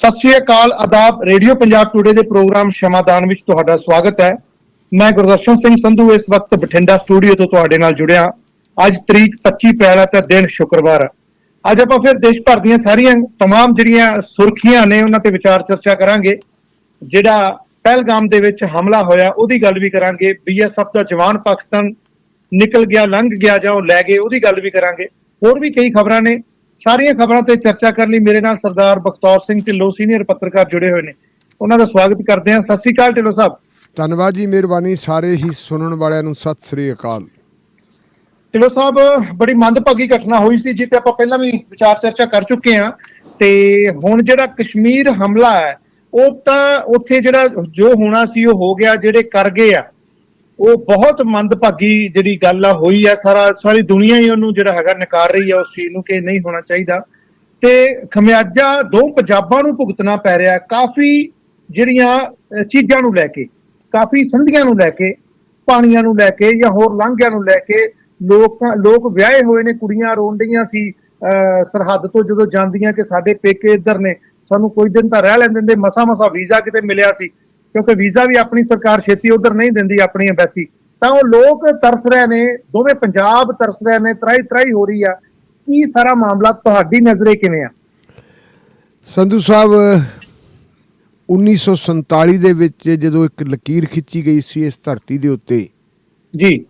ਸਤਿ ਸ਼੍ਰੀ ਅਕਾਲ ਆਦਾਬ ਰੇਡੀਓ ਪੰਜਾਬ ਟੁਡੇ ਦੇ ਪ੍ਰੋਗਰਾਮ ਸ਼ਮਾਦਾਨ ਵਿੱਚ ਤੁਹਾਡਾ ਸਵਾਗਤ ਹੈ ਮੈਂ ਗੁਰਦਰਸ਼ਨ ਸਿੰਘ ਸੰਧੂ ਇਸ ਵਕਤ ਬਠਿੰਡਾ ਸਟੂਡੀਓ ਤੋਂ ਤੁਹਾਡੇ ਨਾਲ ਜੁੜਿਆ ਅੱਜ ਤਰੀਕ 25 ਅਪ੍ਰੈਲ ਹੈ ਤੇ ਦਿਨ ਸ਼ੁੱਕਰਵਾਰ ਹੈ ਅੱਜ ਆਪਾਂ ਫਿਰ ਦੇਸ਼ ਭਰ ਦੀਆਂ ਸਾਰੀਆਂ तमाम ਜਿਹੜੀਆਂ ਸੁਰਖੀਆਂ ਨੇ ਉਹਨਾਂ ਤੇ ਵਿਚਾਰ ਚਰਚਾ ਕਰਾਂਗੇ ਜਿਹੜਾ ਪਹਿਲਗਾਮ ਦੇ ਵਿੱਚ ਹਮਲਾ ਹੋਇਆ ਉਹਦੀ ਗੱਲ ਵੀ ਕਰਾਂਗੇ ਬੀਐਸਐਫ ਦਾ ਜਵਾਨ ਪਾਕਿਸਤਾਨ ਨਿਕਲ ਗਿਆ ਲੰਘ ਗਿਆ ਜਾਂ ਉਹ ਲੈ ਗਏ ਉਹਦੀ ਗੱਲ ਵੀ ਕਰਾਂਗੇ ਹੋਰ ਵੀ ਕਈ ਖਬਰਾਂ ਨੇ ਸਾਰੀਆਂ ਖਬਰਾਂ ਤੇ ਚਰਚਾ ਕਰਨ ਲਈ ਮੇਰੇ ਨਾਲ ਸਰਦਾਰ ਬਖਤੌਰ ਸਿੰਘ ਢਿੱਲੋਂ ਸੀਨੀਅਰ ਪੱਤਰਕਾਰ ਜੁੜੇ ਹੋਏ ਨੇ। ਉਹਨਾਂ ਦਾ ਸਵਾਗਤ ਕਰਦੇ ਹਾਂ। ਸਤਿ ਸ੍ਰੀ ਅਕਾਲ ਢਿੱਲੋਂ ਸਾਹਿਬ। ਧੰਨਵਾਦ ਜੀ ਮਿਹਰਬਾਨੀ ਸਾਰੇ ਹੀ ਸੁਣਨ ਵਾਲਿਆਂ ਨੂੰ। ਸਤਿ ਸ੍ਰੀ ਅਕਾਲ। ਢਿੱਲੋਂ ਸਾਹਿਬ ਬੜੀ ਮੰਦਭਾਗੀ ਘਟਨਾ ਹੋਈ ਸੀ ਜਿੱਤੇ ਆਪਾਂ ਪਹਿਲਾਂ ਵੀ ਵਿਚਾਰ ਚਰਚਾ ਕਰ ਚੁੱਕੇ ਹਾਂ। ਤੇ ਹੁਣ ਜਿਹੜਾ ਕਸ਼ਮੀਰ ਹਮਲਾ ਹੈ ਉਹ ਤਾਂ ਉੱਥੇ ਜਿਹੜਾ ਜੋ ਹੋਣਾ ਸੀ ਉਹ ਹੋ ਗਿਆ ਜਿਹੜੇ ਕਰ ਗਏ ਆ। ਉਹ ਬਹੁਤ ਮੰਦਭਾਗੀ ਜਿਹੜੀ ਗੱਲ ਆ ਹੋਈ ਆ ਸਾਰਾ ਸਾਰੀ ਦੁਨੀਆ ਹੀ ਉਹਨੂੰ ਜਿਹੜਾ ਹੈਗਾ ਨਕਾਰ ਰਹੀ ਆ ਉਸ ਚੀਜ਼ ਨੂੰ ਕਿ ਨਹੀਂ ਹੋਣਾ ਚਾਹੀਦਾ। ਤੇ ਖਮਿਆਜਾ ਦੋ ਪੰਜਾਬਾਂ ਨੂੰ ਭੁਗਤਣਾ ਪੈ ਰਿਹਾ ਕਾਫੀ ਜਿਹੜੀਆਂ ਚੀਜ਼ਾਂ ਨੂੰ ਲੈ ਕੇ ਕਾਫੀ ਸੰਧੀਆਂ ਨੂੰ ਲੈ ਕੇ ਪਾਣੀਆਂ ਨੂੰ ਲੈ ਕੇ ਜਾਂ ਹੋਰ ਲਾਂਘਿਆਂ ਨੂੰ ਲੈ ਕੇ ਲੋਕ ਲੋਕ ਵਿਆਹੇ ਹੋਏ ਨੇ ਕੁੜੀਆਂ ਰੋਣ ਡਈਆਂ ਸੀ ਅਹ, ਸਰਹੱਦ ਤੋਂ ਜਦੋਂ ਜਾਂਦੀਆਂ ਕਿ ਸਾਡੇ ਪੇਕੇ ਇੱਧਰ ਨੇ ਸਾਨੂੰ ਕੋਈ ਦਿਨ ਤਾਂ ਰਹਿ ਲੈਣ ਦਿੰਦੇ ਮਸਾ ਮਸਾ ਵੀਜ਼ਾ ਕਿਤੇ ਮਿਲਿਆ ਸੀ। ਕਿਉਂਕਿ ਵੀਜ਼ਾ ਵੀ ਆਪਣੀ ਸਰਕਾਰ ਛੇਤੀ ਉਧਰ ਨਹੀਂ ਦਿੰਦੀ ਆਪਣੀ ਐਮਬੈਸੀ ਤਾਂ ਉਹ ਲੋਕ ਤਰਸ ਰਹੇ ਨੇ ਦੋਵੇਂ ਪੰਜਾਬ ਤਰਸ ਰਹੇ ਨੇ ਤਰਾਈ ਤਰਾਈ ਹੋ ਰਹੀ ਆ। ਕੀ ਸਾਰਾ ਮਾਮਲਾ ਤੁਹਾਡੀ ਨਜ਼ਰੇ ਕਿਵੇਂ ਆ? ਸੰਧੂ ਸਾਹਿਬ 1947 ਦੇ ਵਿੱਚ ਜਦੋਂ ਇੱਕ ਲਕੀਰ ਖਿੱਚੀ ਗਈ ਸੀ ਇਸ ਧਰਤੀ ਦੇ ਉੱਤੇ ਜੀ।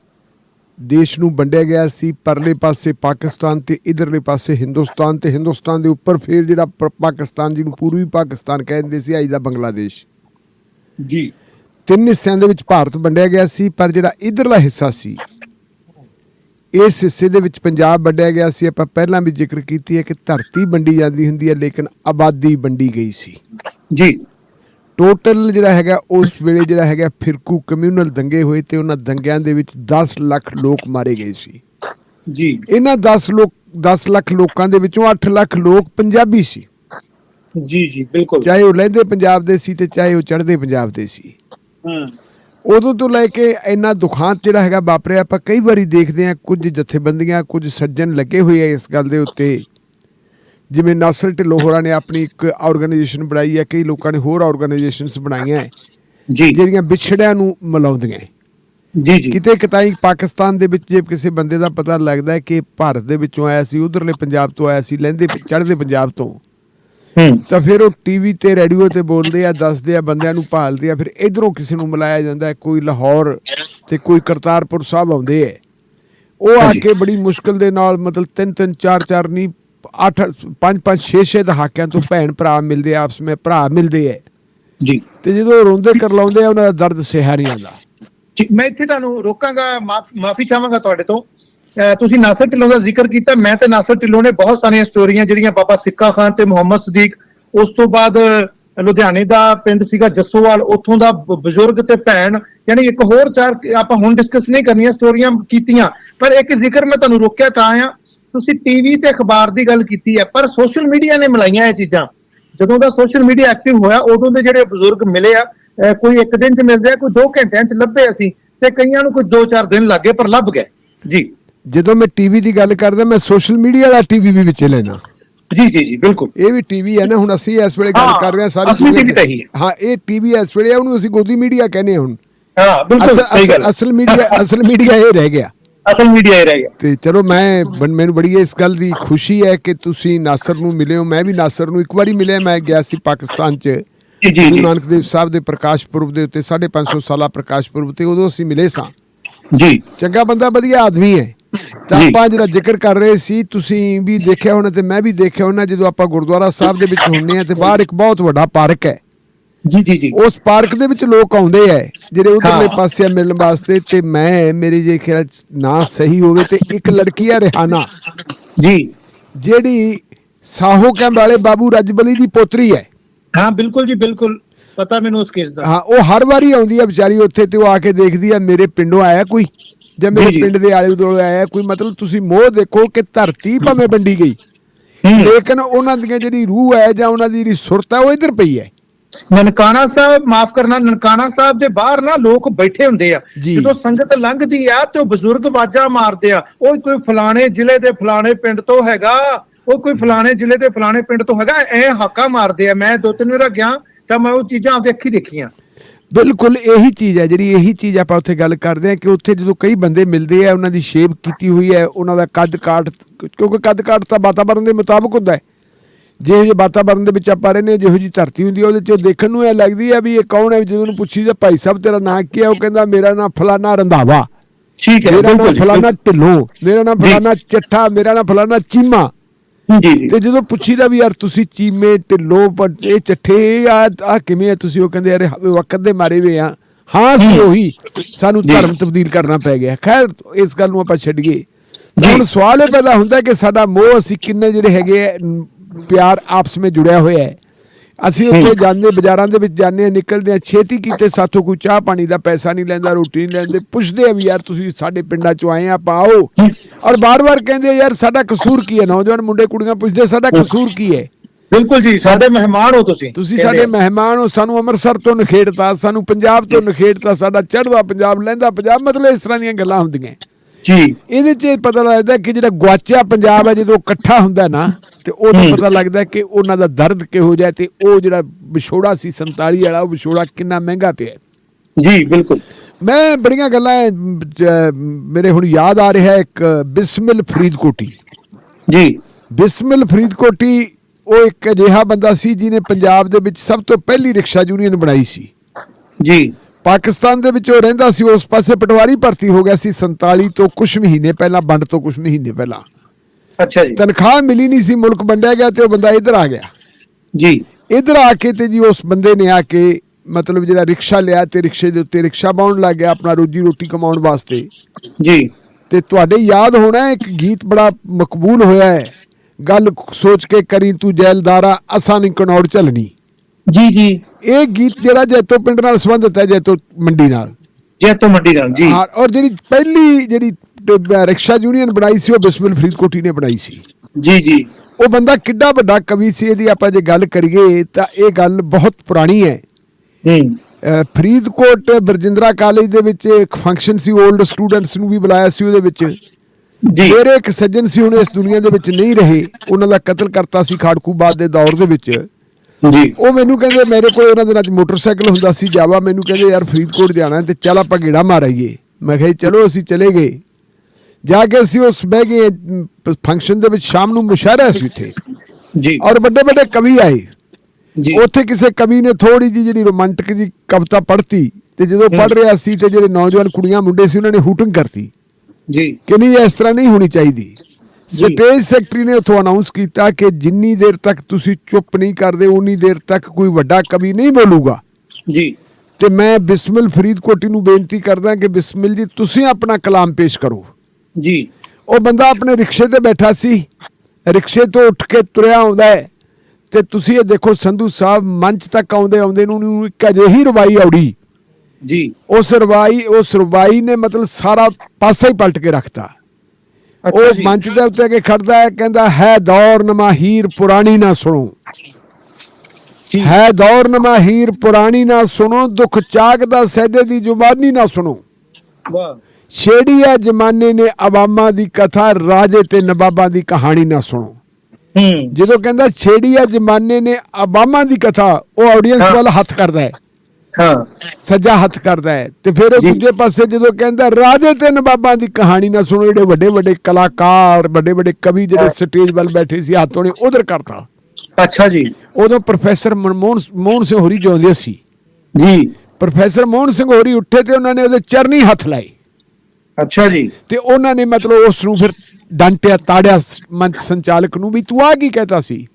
ਦੇਸ਼ ਨੂੰ ਵੰਡਿਆ ਗਿਆ ਸੀ ਪਰਲੇ ਪਾਸੇ ਪਾਕਿਸਤਾਨ ਤੇ ਇਧਰਲੇ ਪਾਸੇ ਹਿੰਦੁਸਤਾਨ ਤੇ ਹਿੰਦੁਸਤਾਨ ਦੇ ਉੱਪਰ ਫਿਰ ਜਿਹੜਾ ਪਾਕਿਸਤਾਨ ਜਿਹਨੂੰ ਪੂਰਬੀ ਪਾਕਿਸਤਾਨ ਕਹਿੰਦੇ ਸੀ ਅੱਜ ਦਾ ਬੰਗਲਾਦੇਸ਼। ਜੀ। ਤਿੰਨ ਹਿੱਸਿਆਂ ਦੇ ਵਿੱਚ ਭਾਰਤ ਵੰਡਿਆ ਗਿਆ ਸੀ ਪਰ ਜਿਹੜਾ ਇਧਰਲਾ ਹਿੱਸਾ ਸੀ ਇਸ ਹਿੱਸੇ ਦੇ ਵਿੱਚ ਪੰਜਾਬ ਵੰਡਿਆ ਗਿਆ ਸੀ। ਆਪਾਂ ਪਹਿਲਾਂ ਵੀ ਜ਼ਿਕਰ ਕੀਤੀ ਹੈ ਕਿ ਧਰਤੀ ਵੰਡੀ ਜਾਂਦੀ ਹੁੰਦੀ ਹੈ ਲੇਕਿਨ ਆਬਾਦੀ ਵੰਡੀ ਗਈ ਸੀ। ਜੀ। ਟੋਟਲ ਜਿਹੜਾ ਹੈਗਾ ਉਸ ਵੇਲੇ ਜਿਹੜਾ ਹੈਗਾ ਫਿਰਕੂ ਕਮਿਊਨਲ ਦੰਗੇ ਹੋਏ ਤੇ ਉਹਨਾਂ ਦੰਗਿਆਂ ਦੇ ਵਿੱਚ 10 ਲੱਖ ਲੋਕ ਮਾਰੇ ਗਏ ਸੀ। ਜੀ। ਇਹਨਾਂ 10 ਲੋਕ 10 ਲੱਖ ਲੋਕਾਂ ਦੇ ਵਿੱਚੋਂ 8 ਲੱਖ ਲੋਕ ਪੰਜਾਬੀ ਸੀ। ਜੀ ਜੀ ਬਿਲਕੁਲ। ਚਾਹੇ ਉਹ ਲਹਿੰਦੇ ਪੰਜਾਬ ਦੇ ਸੀ ਤੇ ਚਾਹੇ ਉਹ ਚੜ੍ਹਦੇ ਪੰਜਾਬ ਦੇ ਸੀ। ਹੂੰ। ਉਦੋਂ ਤੋਂ ਲੈ ਕੇ ਇੰਨਾ ਦੁਖਾਂਤ ਜਿਹੜਾ ਹੈਗਾ ਵਾਪਰਿਆ ਆਪਾਂ ਕਈ ਵਾਰੀ ਦੇਖਦੇ ਹਾਂ ਕੁਝ ਜਥੇਬੰਦੀਆਂ ਕੁਝ ਸੱਜਣ ਲੱਗੇ ਹੋਏ ਆ ਇਸ ਗੱਲ ਦੇ ਉੱਤੇ। ਜਿਵੇਂ ਨਾਸਰ ਢਿੱਲੋਂ ਹੋਰਾਂ ਨੇ ਆਪਣੀ ਇੱਕ ਆਰਗੇਨਾਈਜੇਸ਼ਨ ਬਣਾਈ ਹੈ ਕਈ ਲੋਕਾਂ ਨੇ ਹੋਰ ਆਰਗੇਨਾਈਜੇਸ਼ਨਸ ਬਣਾਈਆਂ ਜੀ। ਜਿਹੜੀਆਂ ਵਿਛੜਿਆਂ ਨੂੰ ਮਿਲਾਉਂਦੀਆਂ। ਜੀ ਜੀ। ਕਿਤੇ ਕਿਤਾਈ ਪਾਕਿਸਤਾਨ ਦੇ ਵਿੱਚ ਜੇ ਕਿਸੇ ਬੰਦੇ ਦਾ ਪਤਾ ਲੱਗਦਾ ਹੈ ਕਿ ਭਾਰਤ ਦੇ ਵਿੱਚੋਂ ਆਇਆ ਸੀ ਉਧਰਲੇ ਪੰਜਾਬ ਤੋਂ ਆਇਆ ਸੀ ਲਹਿੰਦੇ ਚੜ੍ਹਦੇ ਪੰਜਾਬ ਤੋਂ ਤਾਂ ਫਿਰ ਉਹ ਟੀਵੀ ਤੇ ਰੇਡੀਓ ਤੇ ਬੋਲਦੇ ਆ ਦੱਸਦੇ ਆ ਬੰਦਿਆਂ ਨੂੰ ਭਾਲਦੇ ਆ ਫਿਰ ਇਧਰੋਂ ਕਿਸੇ ਨੂੰ ਮਿਲਾਇਆ ਜਾਂਦਾ ਹੈ, ਕੋਈ ਲਾਹੌਰ ਤੇ ਕੋਈ ਕਰਤਾਰਪੁਰ ਸਾਹਿਬ ਆਉਂਦੇ ਐ ਉਹ ਆ। ਕੇ ਬੜੀ ਮੁਸ਼ਕਲ ਦੇ ਨਾਲ ਮਤਲਬ ਤਿੰਨ ਤਿੰਨ ਚਾਰ ਚਾਰ ਨਹੀਂ 8 5 5 6 6 ਦਹਾਕਿਆਂ ਤੋਂ ਭੈਣ ਭਰਾ ਮਿਲਦੇ ਆ ਆਪਸ ਵਿੱਚ ਭਰਾ ਮਿਲਦੇ ਐ ਜੀ। ਤੇ ਜਦੋਂ ਰੋਂਦੇ ਕਰਲਾਉਂਦੇ ਆ ਉਹਨਾਂ ਦਾ ਦਰਦ ਸਿਹਾ ਨਹੀਂ ਆਉਂਦਾ ਮੈਂ ਇੱਥੇ ਤੁਹਾਨੂੰ ਰੋਕਾਂਗਾ ਮਾਫੀ ਚਾਹਾਂਗਾ ਤੁਹਾਡੇ ਤੋਂ। ਤੁਸੀਂ ਨਾਸਰ ਢਿੱਲੋਂ ਦਾ ਜ਼ਿਕਰ ਕੀਤਾ, ਮੈਂ ਤੇ ਨਾਸਰ ਢਿੱਲੋਂ ਨੇ ਬਹੁਤ ਸਾਰੀਆਂ ਸਟੋਰੀਆਂ ਜਿਹੜੀਆਂ ਬਾਬਾ ਸਿੱਕਾ ਖਾਨ ਤੇ ਮੁਹੰਮਦ ਸਦੀਕ, ਉਸ ਤੋਂ ਬਾਅਦ ਲੁਧਿਆਣੇ ਦਾ ਪਿੰਡ ਸੀਗਾ ਜੱਸੋਵਾਲ, ਉੱਥੋਂ ਦਾ ਬਜ਼ੁਰਗ ਤੇ ਭੈਣ, ਯਾਨੀ ਇੱਕ ਹੋਰ ਚਾਰ ਆਪਾਂ ਹੁਣ ਡਿਸਕਸ ਨਹੀਂ ਕਰਨੀਆਂ ਸਟੋਰੀਆਂ ਕੀਤੀਆਂ, ਪਰ ਇੱਕ ਜ਼ਿਕਰ ਮੈਂ ਤੁਹਾਨੂੰ ਰੋਕਿਆ ਤਾਂ ਆ ਤੁਸੀਂ ਟੀਵੀ ਤੇ ਅਖਬਾਰ ਦੀ ਗੱਲ ਕੀਤੀ ਹੈ, ਪਰ ਸੋਸ਼ਲ ਮੀਡੀਆ ਨੇ ਮਿਲਾਈਆਂ ਇਹ ਚੀਜ਼ਾਂ। ਜਦੋਂ ਦਾ ਸੋਸ਼ਲ ਮੀਡੀਆ ਐਕਟਿਵ ਹੋਇਆ, ਉਦੋਂ ਦੇ ਜਿਹੜੇ ਬਜ਼ੁਰਗ ਮਿਲੇ ਆ ਕੋਈ ਇੱਕ ਦਿਨ ਚ ਮਿਲਦੇ ਆ ਕੋਈ 2 ਘੰਟਿਆਂ ਚ ਲੱਭੇ ਅਸੀਂ, ਤੇ ਕਈਆਂ ਨੂੰ ਕੋਈ 2-4 ਦਿਨ ਲੱਗੇ ਪਰ ਲੱਭ ਗਏ। ਜੀ। ਜਦੋਂ ਮੈਂ ਟੀਵੀ ਦੀ ਗੱਲ ਕਰਦਾ ਮੈਂ ਸੋਸ਼ਲ ਮੀਡੀਆ ਦਾ ਟੀਵੀ ਵੀ ਵਿੱਚ ਲੈਣਾ ਜੀ ਜੀ ਜੀ ਬਿਲਕੁਲ। ਇਹ ਵੀ ਟੀਵੀ ਹੈ ਨਾ ਹੁਣ ਅਸੀਂ ਇਸ ਵੇਲੇ ਗੱਲ ਹਾਂ, ਕਰ ਰਹੇ ਹਾਂ ਸਾਰੀ ਅਸਲੀ TV ਤਾਂ ਇਹੀ ਹੈ। ਹਾਂ ਇਹ ਟੀਵੀ ਇਸ ਵੇਲੇ ਹੈ, ਉਹਨੂੰ ਅਸੀਂ ਗੋਦੀ ਮੀਡੀਆ ਕਹਿੰਦੇ ਹਾਂ ਹੁਣ। ਹਾਂ ਬਿਲਕੁਲ ਅਸਲ ਸਹੀ ਗੱਲ ਅਸਲ- ਅਸਲ ਮੀਡੀਆ ਅਸਲ ਮੀਡੀਆ ਇਹ ਰਹਿ ਗਿਆ। ਅਸਲ ਮੀਡੀਆ ਹੀ ਰਹਿ ਗਿਆ। ਤੇ ਚਲੋ ਮੈਂ ਮੈਨੂੰ ਬੜੀ ਇਸ ਗੱਲ ਦੀ ਖੁਸ਼ੀ ਹੈ ਕਿ ਤੁਸੀਂ ਨਾਸਰ ਨੂੰ ਮਿਲੇ ਹੋ ਮੈਂ ਵੀ ਨਾਸਰ ਨੂੰ ਇੱਕ ਵਾਰੀ ਮਿਲਿਆ ਮੈਂ ਗਿਆ ਸੀ ਪਾਕਿਸਤਾਨ 'ਚ। ਜੀ ਜੀ ਗੁਰੂ ਜੀ ਨਾਨਕ ਦੇਵ ਸਾਹਿਬ ਦੇ ਪ੍ਰਕਾਸ਼ ਪੁਰਬ ਦੇ ਉੱਤੇ 550 ਸਾਲਾ ਪ੍ਰਕਾਸ਼ ਪੁਰਬ ਤੇ ਉਦੋਂ ਅਸੀਂ ਮਿਲੇ ਸਾਂ। ਜੀ। ਚੰਗਾ ਬੰਦਾ ਵਧੀਆ ਆਦਮੀ ਹੈ। ਤਾਂ। ਆਪਾਂ ਜਿਹੜਾ ਜ਼ਿਕਰ ਕਰ ਰਹੇ ਸੀ ਤੁਸੀਂ ਵੀ ਦੇਖਿਆ ਹੋਣਾ ਤੇ ਮੈਂ ਵੀ ਦੇਖਿਆ ਹੋਣਾ ਜਦੋਂ ਆਪਾਂ ਗੁਰਦੁਆਰਾ ਸਾਹਿਬ ਦੇ ਵਿੱਚ ਹੁੰਨੇ ਆ ਤੇ ਬਾਹਰ ਇੱਕ ਬਹੁਤ ਵੱਡਾ ਪਾਰਕ ਹੈ। ਜੀ ਜੀ ਜੀ। ਉਸ ਪਾਰਕ ਦੇ ਵਿੱਚ ਲੋਕ ਆਉਂਦੇ ਐ ਜਿਹੜੇ ਉਧਰਲੇ। ਪਾਸੇ ਆ ਮਿਲਣ ਵਾਸਤੇ ਤੇ ਮੈਂ ਮੇਰੇ ਜੇ ਖਿਆਲ ਨਾ ਸਹੀ ਹੋਵੇ ਤੇ ਇੱਕ ਲੜਕੀ ਆ ਰਿਹਾਨਾ। ਜੀ। ਜਿਹੜੀ ਸਾਹੋ ਕੈਂਪ ਵਾਲੇ ਬਾਬੂ ਰਜਬਲੀ ਦੀ ਪੋਤਰੀ ਹੈ। ਹਾਂ ਬਿਲਕੁਲ ਜੀ ਬਿਲਕੁਲ। ਪਤਾ ਮੈਨੂੰ ਉਸ ਕੇਸ ਦਾ। ਹਾਂ ਉਹ ਹਰ ਵਾਰੀ ਆਉਂਦੀ ਹੈ ਵਿਚਾਰੀ ਉੱਥੇ ਤੇ ਉਹ ਆ ਕੇ ਦੇਖਦੀ ਆ ਮੇਰੇ ਪਿੰਡੋਂ ਆਇਆ ਕੋਈ? ਜਾਂ ਮੇਰੇ। ਪਿੰਡ ਦੇ ਆਲੇ ਦੁਆਲੇ ਆਇਆ ਕੋਈ ਮਤਲਬ ਤੁਸੀਂ ਮੋਹ ਦੇਖੋ ਕਿ ਧਰਤੀ ਭਾਵੇਂ ਵੰਡੀ ਗਈ। ਲੇਕਿਨ ਉਹਨਾਂ ਦੀਆਂ ਜਿਹੜੀ ਰੂਹ ਹੈ ਜਾਂ ਉਹਨਾਂ ਦੀ ਜਿਹੜੀ ਸੁਰਤ ਹੈ ਉਹ ਇੱਧਰ ਪਈ ਹੈ ਨਨਕਾਣਾ ਸਾਹਿਬ ਮਾਫ ਕਰਨਾ ਨਨਕਾਣਾ ਸਾਹਿਬ ਦੇ ਬਾਹਰ ਨਾ ਲੋਕ ਬੈਠੇ ਹੁੰਦੇ ਆ। ਜਦੋਂ ਸੰਗਤ ਲੰਘਦੀ ਆ ਤੇ ਉਹ ਬਜ਼ੁਰਗ ਆਵਾਜ਼ਾਂ ਮਾਰਦੇ ਆ ਉਹ ਕੋਈ ਫਲਾਣੇ ਜ਼ਿਲ੍ਹੇ ਦੇ ਫਲਾਣੇ ਪਿੰਡ ਤੋਂ ਹੈਗਾ ਉਹ ਕੋਈ ਫਲਾਣੇ ਜ਼ਿਲ੍ਹੇ ਦੇ ਫਲਾਣੇ ਪਿੰਡ ਤੋਂ ਹੈਗਾ ਐ ਹਾਕਾ ਮਾਰਦੇ ਆ ਮੈਂ ਦੋ ਤਿੰਨ ਵਾਰ ਗਿਆ ਤਾਂ ਮੈਂ ਉਹ ਚੀਜ਼ਾਂ ਆਪਦੇ ਅੱਖੀ ਦੇਖੀਆਂ ਬਿਲਕੁਲ ਇਹੀ ਚੀਜ਼ ਹੈ ਜਿਹੜੀ ਇਹੀ ਚੀਜ਼ ਆਪਾਂ ਉੱਥੇ ਗੱਲ ਕਰਦੇ ਹਾਂ ਕਿ ਉੱਥੇ ਜਦੋਂ ਕਈ ਬੰਦੇ ਮਿਲਦੇ ਆ ਉਹਨਾਂ ਦੀ ਸ਼ੇਪ ਕੀਤੀ ਹੋਈ ਹੈ ਉਹਨਾਂ ਦਾ ਕੱਦ ਕਾਠ ਕਿਉਂਕਿ ਕੱਦ ਕਾਠ ਤਾਂ ਵਾਤਾਵਰਣ ਦੇ ਮੁਤਾਬਕ ਹੁੰਦਾ ਹੈ। ਜਿਹੋ ਜਿਹੇ ਵਾਤਾਵਰਣ ਦੇ ਵਿੱਚ ਆਪਾਂ ਰਹਿੰਦੇ ਹਾਂ ਜਿਹੋ ਜਿਹੀ ਧਰਤੀ ਹੁੰਦੀ ਹੈ ਉਹਦੇ 'ਚ ਦੇਖਣ ਨੂੰ ਇਹ ਲੱਗਦੀ ਹੈ ਵੀ ਇਹ ਕੌਣ ਹੈ ਜਦੋਂ ਉਹਨੂੰ ਪੁੱਛੀ ਤਾਂ ਭਾਈ ਸਾਹਿਬ ਤੇਰਾ ਨਾਂ ਕੀ ਹੈ ਉਹ ਕਹਿੰਦਾ ਮੇਰਾ ਨਾਂ ਫਲਾਨਾ ਰੰਧਾਵਾ। ਠੀਕ ਹੈ ਮੇਰਾ ਨਾਮ ਜੀ, ਫਲਾਨਾ ਢਿੱਲੋਂ ਮੇਰਾ ਨਾਮ ਜੀ। ਫਲਾਨਾ ਚੱਠਾ ਮੇਰਾ ਨਾਮ ਫਲਾਨਾ ਚੀਮਾ। ਜੀ ਜੀ। ਤੇ ਜਦੋਂ ਪੁੱਛੀਦਾ ਵੀ ਯਾਰ ਤੁਸੀਂ ਚੀਮੇ ਢਿੱਲੋਂ ਪਰ ਇਹ ਚੱਠੇ ਆ ਆ ਕਿਵੇਂ ਆ ਤੁਸੀਂ? ਉਹ ਕਹਿੰਦੇ ਯਾਰ ਵਕਤ ਦੇ ਮਾਰੇ ਵੇ ਆ। ਹਾਂ ਸੀ। ਉਹੀ। ਸਾਨੂੰ। ਧਰਮ ਤਬਦੀਲ ਕਰਨਾ ਪੈ ਗਿਆ। ਖੈਰ ਇਸ ਗੱਲ ਨੂੰ ਆਪਾਂ ਛੱਡੀਏ। ਹੁਣ ਸਵਾਲ ਇਹ ਪੈਦਾ ਹੁੰਦਾ ਕਿ ਸਾਡਾ ਮੋਹ ਅਸੀਂ ਕਿੰਨੇ ਜਿਹੜੇ ਹੈਗੇ ਪਿਆਰ ਆਪਸ ਵਿੱਚ ਜੁੜਿਆ ਹੋਇਆ ਹੈ। ਅਸੀਂ ਉੱਥੇ। ਜਾਂਦੇ ਬਾਜ਼ਾਰਾਂ ਦੇ ਵਿੱਚ ਜਾਂਦੇ ਆ ਨਿਕਲਦੇ ਆ ਛੇਤੀ ਕੀਤੇ ਸਾਥੋਂ ਕੋਈ ਚਾਹ ਪਾਣੀ ਦਾ ਪੈਸਾ ਨਹੀਂ ਲੈਂਦਾ ਰੋਟੀ ਨਹੀਂ ਲੈਂਦੇ। ਪੁੱਛਦੇ ਆ ਵੀ ਯਾਰ ਤੁਸੀਂ ਸਾਡੇ ਪਿੰਡਾਂ ਚੋਂ ਆਏ ਆ ਪਾਓ ਔਰ ਬਾਰ-ਬਾਰ ਕਹਿੰਦੇ ਯਾਰ ਸਾਡਾ ਕਸੂਰ ਕੀ ਹੈ? ਨੌਜਵਾਨ ਮੁੰਡੇ ਕੁੜੀਆਂ ਪੁੱਛਦੇ ਸਾਡਾ ਕਸੂਰ ਕੀ ਹੈ? ਬਿਲਕੁਲ ਜੀ ਸਾਡੇ ਮਹਿਮਾਨ ਹੋ ਤੁਸੀਂ ਤੁਸੀਂ ਸਾਡੇ। ਮਹਿਮਾਨ ਹੋ ਸਾਨੂੰ ਅੰਮ੍ਰਿਤਸਰ ਤੋਂ ਨਖੇੜਤਾ ਸਾਨੂੰ ਪੰਜਾਬ ਤੋਂ ਨਖੇੜਤਾ ਸਾਡਾ ਚੜ੍ਹਦਾ ਪੰਜਾਬ ਲਹਿੰਦਾ ਪੰਜਾਬ ਮਤਲਬ ਇਸ ਤਰ੍ਹਾਂ ਦੀਆਂ ਗੱਲਾਂ ਹੁੰਦੀਆਂ। ਜੀ। ਇਹਦੇ 'ਚ ਪਤਾ ਲੱਗਦਾ ਕਿ ਜਿਹੜਾ ਗਵਾਚਿਆ ਪੰਜਾਬ ਹੈ ਜਦੋਂ ਇਕੱਠਾ ਹੁੰਦਾ ਨਾ ਤੇ ਉਦੋਂ। ਪਤਾ ਲੱਗਦਾ ਕਿ ਉਹਨਾਂ ਦਾ ਦਰਦ ਕਿਹੋ ਜਿਹਾ ਤੇ ਉਹ ਜਿਹੜਾ ਵਿਛੋੜਾ ਸੀ 47 ਵਾਲਾ ਉਹ ਵਿਛੋੜਾ ਕਿੰਨਾ ਮਹਿੰਗਾ ਪਿਆ। ਜੀ ਬਿਲਕੁਲ। ਮੈਂ ਬੜੀਆਂ ਗੱਲਾਂ ਮੇਰੇ ਹੁਣ ਯਾਦ ਆ ਰਿਹਾ ਇੱਕ ਬਿਸਮਿਲ ਫਰੀਦਕੋਟੀ। ਜੀ। ਬਿਸਮਿਲ ਫਰੀਦਕੋਟੀ ਉਹ ਇੱਕ ਅਜਿਹਾ ਬੰਦਾ ਸੀ ਜਿਹਨੇ ਪੰਜਾਬ ਦੇ ਵਿੱਚ ਸਭ ਤੋਂ ਪਹਿਲੀ ਰਿਕਸ਼ਾ ਯੂਨੀਅਨ ਬਣਾਈ ਸੀ। ਜੀ। ਪਾਕਿਸਤਾਨ ਦੇ ਵਿੱਚ ਉਹ ਰਹਿੰਦਾ ਸੀ ਉਸ ਪਾਸੇ ਪਟਵਾਰੀ ਭਰਤੀ ਹੋ ਗਿਆ ਸੀ 47 ਤੋਂ ਕੁਝ ਮਹੀਨੇ ਪਹਿਲਾਂ ਵੰਡ ਤੋਂ ਕੁਝ ਮਹੀਨੇ ਪਹਿਲਾਂ। ਅੱਛਾ ਜੀ। ਤਨਖਾਹ ਮਿਲੀ ਨਹੀਂ ਸੀ ਮੁਲਕ ਵੰਡਿਆ ਗਿਆ ਤੇ ਉਹ ਬੰਦਾ ਇੱਧਰ ਆ ਗਿਆ। ਜੀ। ਇੱਧਰ ਆ ਕੇ ਤੇ ਜੀ ਉਸ ਬੰਦੇ ਨੇ ਆ ਕੇ ਮਤਲਬ ਜਿਹੜਾ ਰਿਕਸ਼ਾ ਲਿਆ ਤੇ ਰਿਕਸ਼ੇ ਦੇ ਉੱਤੇ ਰਿਕਸ਼ਾ ਬਾਉਣ ਲੱਗ ਗਿਆ ਆਪਣਾ ਰੋਜੀ ਰੋਟੀ ਕਮਾਉਣ ਵਾਸਤੇ। ਜੀ। ਤੇ ਤੁਹਾਡੇ ਯਾਦ ਹੋਣਾ ਇੱਕ ਗੀਤ ਬੜਾ ਮਕਬੂਲ ਹੋਇਆ ਹੈ। ਗੱਲ ਸੋਚ ਕੇ ਕਰੀ ਤੂੰ ਜੈਲਦਾਰਾ ਅਸਾਂ ਨਹੀਂ ਕਨੌੜ ਚੱਲਣੀ ਜੀ ਜੀ। ਇਹ ਗੀਤ ਜਿਹੜਾ ਜੈਤੋ ਪਿੰਡ ਨਾਲ ਸੰਬੰਧਿਤ ਹੈ ਜੈਤੋ ਮੰਡੀ ਨਾਲ। ਜੇ ਤੋਂ ਮੰਡੀ ਨਾਲ ਜੀ। ਹਾਂ ਔਰ ਜਿਹੜੀ ਪਹਿਲੀ ਜਿਹੜੀ ਰਿਕਸ਼ਾ ਯੂਨੀਅਨ ਬਣਾਈ ਸੀ ਉਹ ਬਿਸਮਿਲ ਫਰੀਦਕੋਟੀ ਨੇ ਬਣਾਈ ਸੀ। ਜੀ ਜੀ। ਉਹ ਬੰਦਾ ਕਿੱਡਾ ਵੱਡਾ ਕਵੀ ਸੀ ਇਹਦੀ ਆਪਾਂ ਜੇ ਗੱਲ ਕਰੀਏ ਤਾਂ ਇਹ ਗੱਲ ਬਹੁਤ ਪੁਰਾਣੀ ਹੈ। ਹੂੰ। ਫਰੀਦਕੋਟ ਬਰਜਿੰਦਰਾ ਕਾਲਜ ਦੇ ਵਿੱਚ ਇੱਕ ਫੰਕਸ਼ਨ ਸੀ 올ਡ ਸਟੂਡੈਂਟਸ ਨੂੰ ਵੀ ਬੁਲਾਇਆ ਸੀ ਉਹਦੇ ਵਿੱਚ। ਜੀ। ਮੇਰੇ ਇੱਕ ਸੱਜਣ ਸੀ ਹੁਣ ਇਸ ਦੁਨੀਆ ਦੇ ਵਿੱਚ ਨਹੀਂ ਰਹੇ। ਉਹਨਾਂ ਦਾ ਕਤਲ ਕਰਤਾ ਸੀ ਖਾੜਕੂਬਾਦ ਦੇ ਦੌਰ ਦੇ ਵਿੱਚ। ਜੀ। ਉਹ ਮੈਨੂੰ ਕਹਿੰਦੇ ਮੇਰੇ ਕੋਲ ਉਹਨਾਂ ਦੇ ਨਾਲ ਮੋਟਰਸਾਈਕਲ ਹੁੰਦਾ ਸੀ ਜਾਵਾ। ਮੈਨੂੰ ਕਹਿੰਦੇ ਯਾਰ ਫਰੀਦਕੋਟ ਜਾਣਾ ਤੇ ਚੱਲ ਆਪਾਂ ਗੇੜਾ ਮਾਰ ਆਈਏ ਮੈਂ ਕਿਹਾ ਚਲੋ ਅਸੀਂ ਚਲੇ ਗਏ। ਜਾ ਕੇ ਅਸੀਂ ਉਸ ਬਹਿ ਗਏ ਫੰਕਸ਼ਨ ਦੇ ਵਿੱਚ ਸ਼ਾਮ ਨੂੰ ਮੁਸ਼ਾਇਰਾ ਸੀ ਉੱਥੇ। ਜੀ। ਔਰ ਵੱਡੇ ਵੱਡੇ ਕਵੀ ਆਏ। ਜੀ। ਉੱਥੇ ਕਿਸੇ ਕਵੀ ਨੇ ਥੋੜੀ ਜੀ ਜਿਹੜੀ ਰੋਮਾਂਟਿਕ ਜੀ ਕਵਿਤਾ ਪੜ੍ਹਤੀ ਤੇ ਜਦੋਂ ਪੜ੍ਹ ਰਿਹਾ ਸੀ ਤੇ ਜਿਹੜੇ ਨੌਜਵਾਨ ਕੁੜੀਆਂ ਮੁੰਡੇ ਸੀ ਉਹਨਾਂ ਨੇ ਹੂਟਿੰਗ ਕਰਤੀ ਜੀ। ਕਿ ਨਹੀਂ ਇਸ ਤਰ੍ਹਾਂ ਨਹੀਂ ਹੋਣੀ ਚਾਹੀਦੀ। ਸਟੇਜ ਸੈਕਟਰੀ ਨੇ ਉੱਥੋਂ ਅਨਾਉਂਸ ਕੀਤਾ ਕਿ ਜਿੰਨੀ ਦੇਰ ਤੱਕ ਤੁਸੀਂ ਚੁੱਪ ਨਹੀਂ ਕਰਦੇ ਉਨੀ ਦੇਰ ਤੱਕ ਕੋਈ ਵੱਡਾ ਕਵੀ ਨਹੀਂ ਬੋਲੂਗਾ। ਜੀ। ਤੇ ਮੈਂ ਬਿਸਮਿਲ ਫਰੀਦਕੋਟੀ ਨੂੰ ਬੇਨਤੀ ਕਰਦਾ ਕਿ ਬਿਸਮਿਲ ਜੀ ਤੁਸੀਂ ਆਪਣਾ ਕਲਾਮ ਪੇਸ਼ ਕਰੋ। ਜੀ। ਉਹ ਬੰਦਾ ਆਪਣੇ ਰਿਕਸ਼ੇ ਤੇ ਬੈਠਾ ਸੀ। ਰਿਕਸ਼ੇ ਤੋਂ ਉੱਠ ਕੇ ਤੁਰਿਆ ਆਉਂਦਾ ਹੈ। ਤੇ ਤੁਸੀਂ ਇਹ ਦੇਖੋ ਸੰਧੂ ਸਾਹਿਬ ਮੰਚ ਤੱਕ ਆਉਂਦੇ ਆਉਂਦੇ ਨੂੰ ਇੱਕ ਅਜਿਹੀ ਰਵਾਈ ਔੜੀ ਜੀ। ਉਸ ਰਵਾਈ ਉਸ ਰਵਾਈ ਨੇ ਮਤਲਬ ਸਾਰਾ ਪਾਸਾ ਹੀ ਪਲਟ ਕੇ ਰੱਖਤਾ। ਉਹ ਮੰਚ ਦੇ ਉੱਤੇ ਕੇ ਖੜਦਾ ਹੈ ਕਹਿੰਦਾ ਹੈ ਦੌਰ ਨਮਾ ਹੀਰ ਪੁਰਾਣੀ ਨਾ ਸੁਣੋ। ਹੈ ਦੌਰ ਨਮਾ ਹੀਰ ਪੁਰਾਣੀ ਨਾ ਸੁਣੋ ਦੁੱਖ ਚਾਗਦਾ ਸਹਿਦੇ ਦੀ ਜ਼ੁਬਾਨੀ ਨਾ ਸੁਣੋ। ਵਾਹ। ਛੇੜੀ ਹੈ ਜਮਾਨੇ ਨੇ ਅਵਾਮਾਂ ਦੀ ਕਥਾ ਰਾਜੇ ਤੇ ਨਵਾਬਾਂ ਦੀ ਕਹਾਣੀ ਨਾ ਸੁਣੋ। ਹੂੰ। ਜਦੋਂ ਕਹਿੰਦਾ ਛੇੜੀ ਹੈ ਜਮਾਨੇ ਨੇ ਅਵਾਮਾਂ ਦੀ ਕਥਾ ਉਹ ਆਡੀਅנס। ਵੱਲ ਹੱਥ ਕਰਦਾ ਹੈ। ਹਾਂ। ਸੱਜਾ ਹੱਥ ਕਰਦਾ ਹੈ। ਤੇ ਫਿਰ ਉਹ। ਦੂਜੇ ਪਾਸੇ ਜਦੋਂ ਕਹਿੰਦਾ ਰਾਜੇ ਤੇ ਨਵਾਬਾਂ ਦੀ ਕਹਾਣੀ ਨਾ ਸੁਣੋ ਜਿਹੜੇ ਵੱਡੇ ਵੱਡੇ ਕਲਾਕਾਰ ਵੱਡੇ ਵੱਡੇ ਕਵੀ ਜਿਹੜੇ ਸਟੇਜ ਵੱਲ ਬੈਠੇ ਸੀ ਹੱਥੋਂ ਨੇ ਉਧਰ ਕਰਤਾ। ਅੱਛਾ ਜੀ। ਉਦੋਂ ਪ੍ਰੋਫੈਸਰ ਮਨਮੋਹਨ ਮੋਹਨ ਸਿੰਘ ਹੋਰੀ ਜਿਉਂਦੇ ਸੀ। ਜੀ। ਪ੍ਰੋਫੈਸਰ ਮੋਹਨ ਸਿੰਘ ਹੋਰੀ ਉੱਠੇ ਤੇ ਉਹਨਾਂ ਨੇ ਉਹਦੇ ਚਰਨੀ ਹੱਥ ਲਾਏ। ਅੱਛਾ ਜੀ। ਤੇ ਉਹਨਾਂ ਨੇ ਮਤਲਬ ਉਸ ਨੂੰ ਫਿਰ ਡਾਂਟਿਆ ਤਾੜਿਆ ਮੰਚ ਸੰਚਾਲਕ ਨੂੰ ਵੀ ਤੂੰ ਆ ਕੀ ਕਹਤਾ ਸੀ?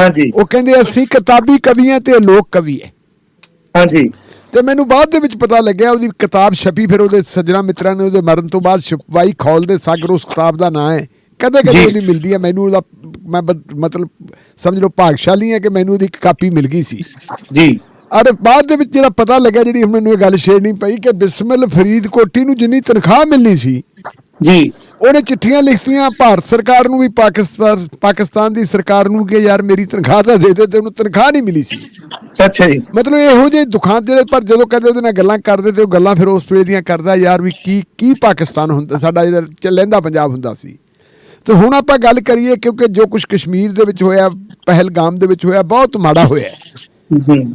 ਹਾਂਜੀ। ਉਹ ਕਹਿੰਦੇ ਅਸੀਂ ਕਿਤਾਬੀ ਕਵੀ ਹਾਂ ਤੇ ਲੋਕ ਕਵੀ ਹੈ। ਹਾਂਜੀ। ਤੇ ਮੈਨੂੰ ਬਾਅਦ ਦੇ ਵਿੱਚ ਪਤਾ ਲੱਗਿਆ ਉਹਦੀ ਕਿਤਾਬ ਛਪੀ ਫਿਰ ਉਹਦੇ ਸੱਜਣਾ ਮਿੱਤਰਾਂ ਨੇ ਉਹਦੇ ਮਰਨ ਤੋਂ ਬਾਅਦ ਛਪਵਾਈ ਖੌਲ ਦੇ ਸਾਗਰ ਉਸ ਕਿਤਾਬ ਦਾ ਨਾਂ ਹੈ। ਕਦੇ ਕਦੇ। ਉਹਦੀ ਮਿਲਦੀ ਹੈ ਮੈਨੂੰ ਉਹਦਾ ਮੈਂ ਮਤਲਬ ਸਮਝ ਲਓ ਭਾਗਸ਼ਾਲੀ ਹਾਂ ਕਿ ਮੈਨੂੰ ਉਹਦੀ ਇੱਕ ਕਾਪੀ ਮਿਲ ਗਈ ਸੀ। ਜੀ। ਅਰੇ ਬਾਅਦ ਦੇ ਵਿੱਚ ਜਿਹੜਾ ਪਤਾ ਲੱਗਿਆ ਜਿਹੜੀ ਮੈਨੂੰ ਇਹ ਗੱਲ ਛੇੜਨੀ ਪਈ ਕਿ ਬਿਸਮਿਲ ਫਰੀਦਕੋਟੀ ਨੂੰ ਜਿੰਨੀ ਤਨਖਾਹ ਮਿਲਣੀ ਸੀ ਜੀ। ਉਹਨੇ ਚਿੱਠੀਆਂ ਲਿਖਤੀਆਂ ਭਾਰਤ ਸਰਕਾਰ ਨੂੰ ਵੀ ਪਾਕਿਸਤਾਨ ਪਾਕਿਸਤਾਨ ਦੀ ਸਰਕਾਰ ਨੂੰ ਕਿ ਯਾਰ ਮੇਰੀ ਤਨਖਾਹ ਤਾਂ ਦੇ ਦੇ ਤੇ ਉਹਨੂੰ ਤਨਖਾਹ ਨਹੀਂ ਮਿਲੀ ਸੀ। ਅੱਛਾ ਜੀ। ਮਤਲਬ ਇਹੋ ਜਿਹੇ ਦੁਖਾਂ ਜਿਹੜੇ ਪਰ ਜਦੋਂ ਕਦੇ ਉਹਦੇ ਨਾਲ ਗੱਲਾਂ ਕਰਦੇ ਤੇ ਉਹ ਗੱਲਾਂ ਫਿਰ ਉਸ ਵੇਲੇ ਦੀਆਂ ਕਰਦਾ ਯਾਰ ਵੀ ਕੀ ਕੀ ਪਾਕਿਸਤਾਨ ਹੁੰਦਾ ਸਾਡਾ ਜਿਹੜਾ ਲਹਿੰਦਾ ਪੰਜਾਬ ਹੁੰਦਾ ਸੀ। ਤੇ ਹੁਣ ਆਪਾਂ ਗੱਲ ਕਰੀਏ ਕਿਉਂਕਿ ਜੋ ਕੁਝ ਕਸ਼ਮੀਰ ਦੇ ਵਿੱਚ ਹੋਇਆ ਪਹਿਲਗਾਮ ਦੇ ਵਿੱਚ ਹੋਇਆ ਬਹੁਤ ਮਾੜਾ ਹੋਇਆ।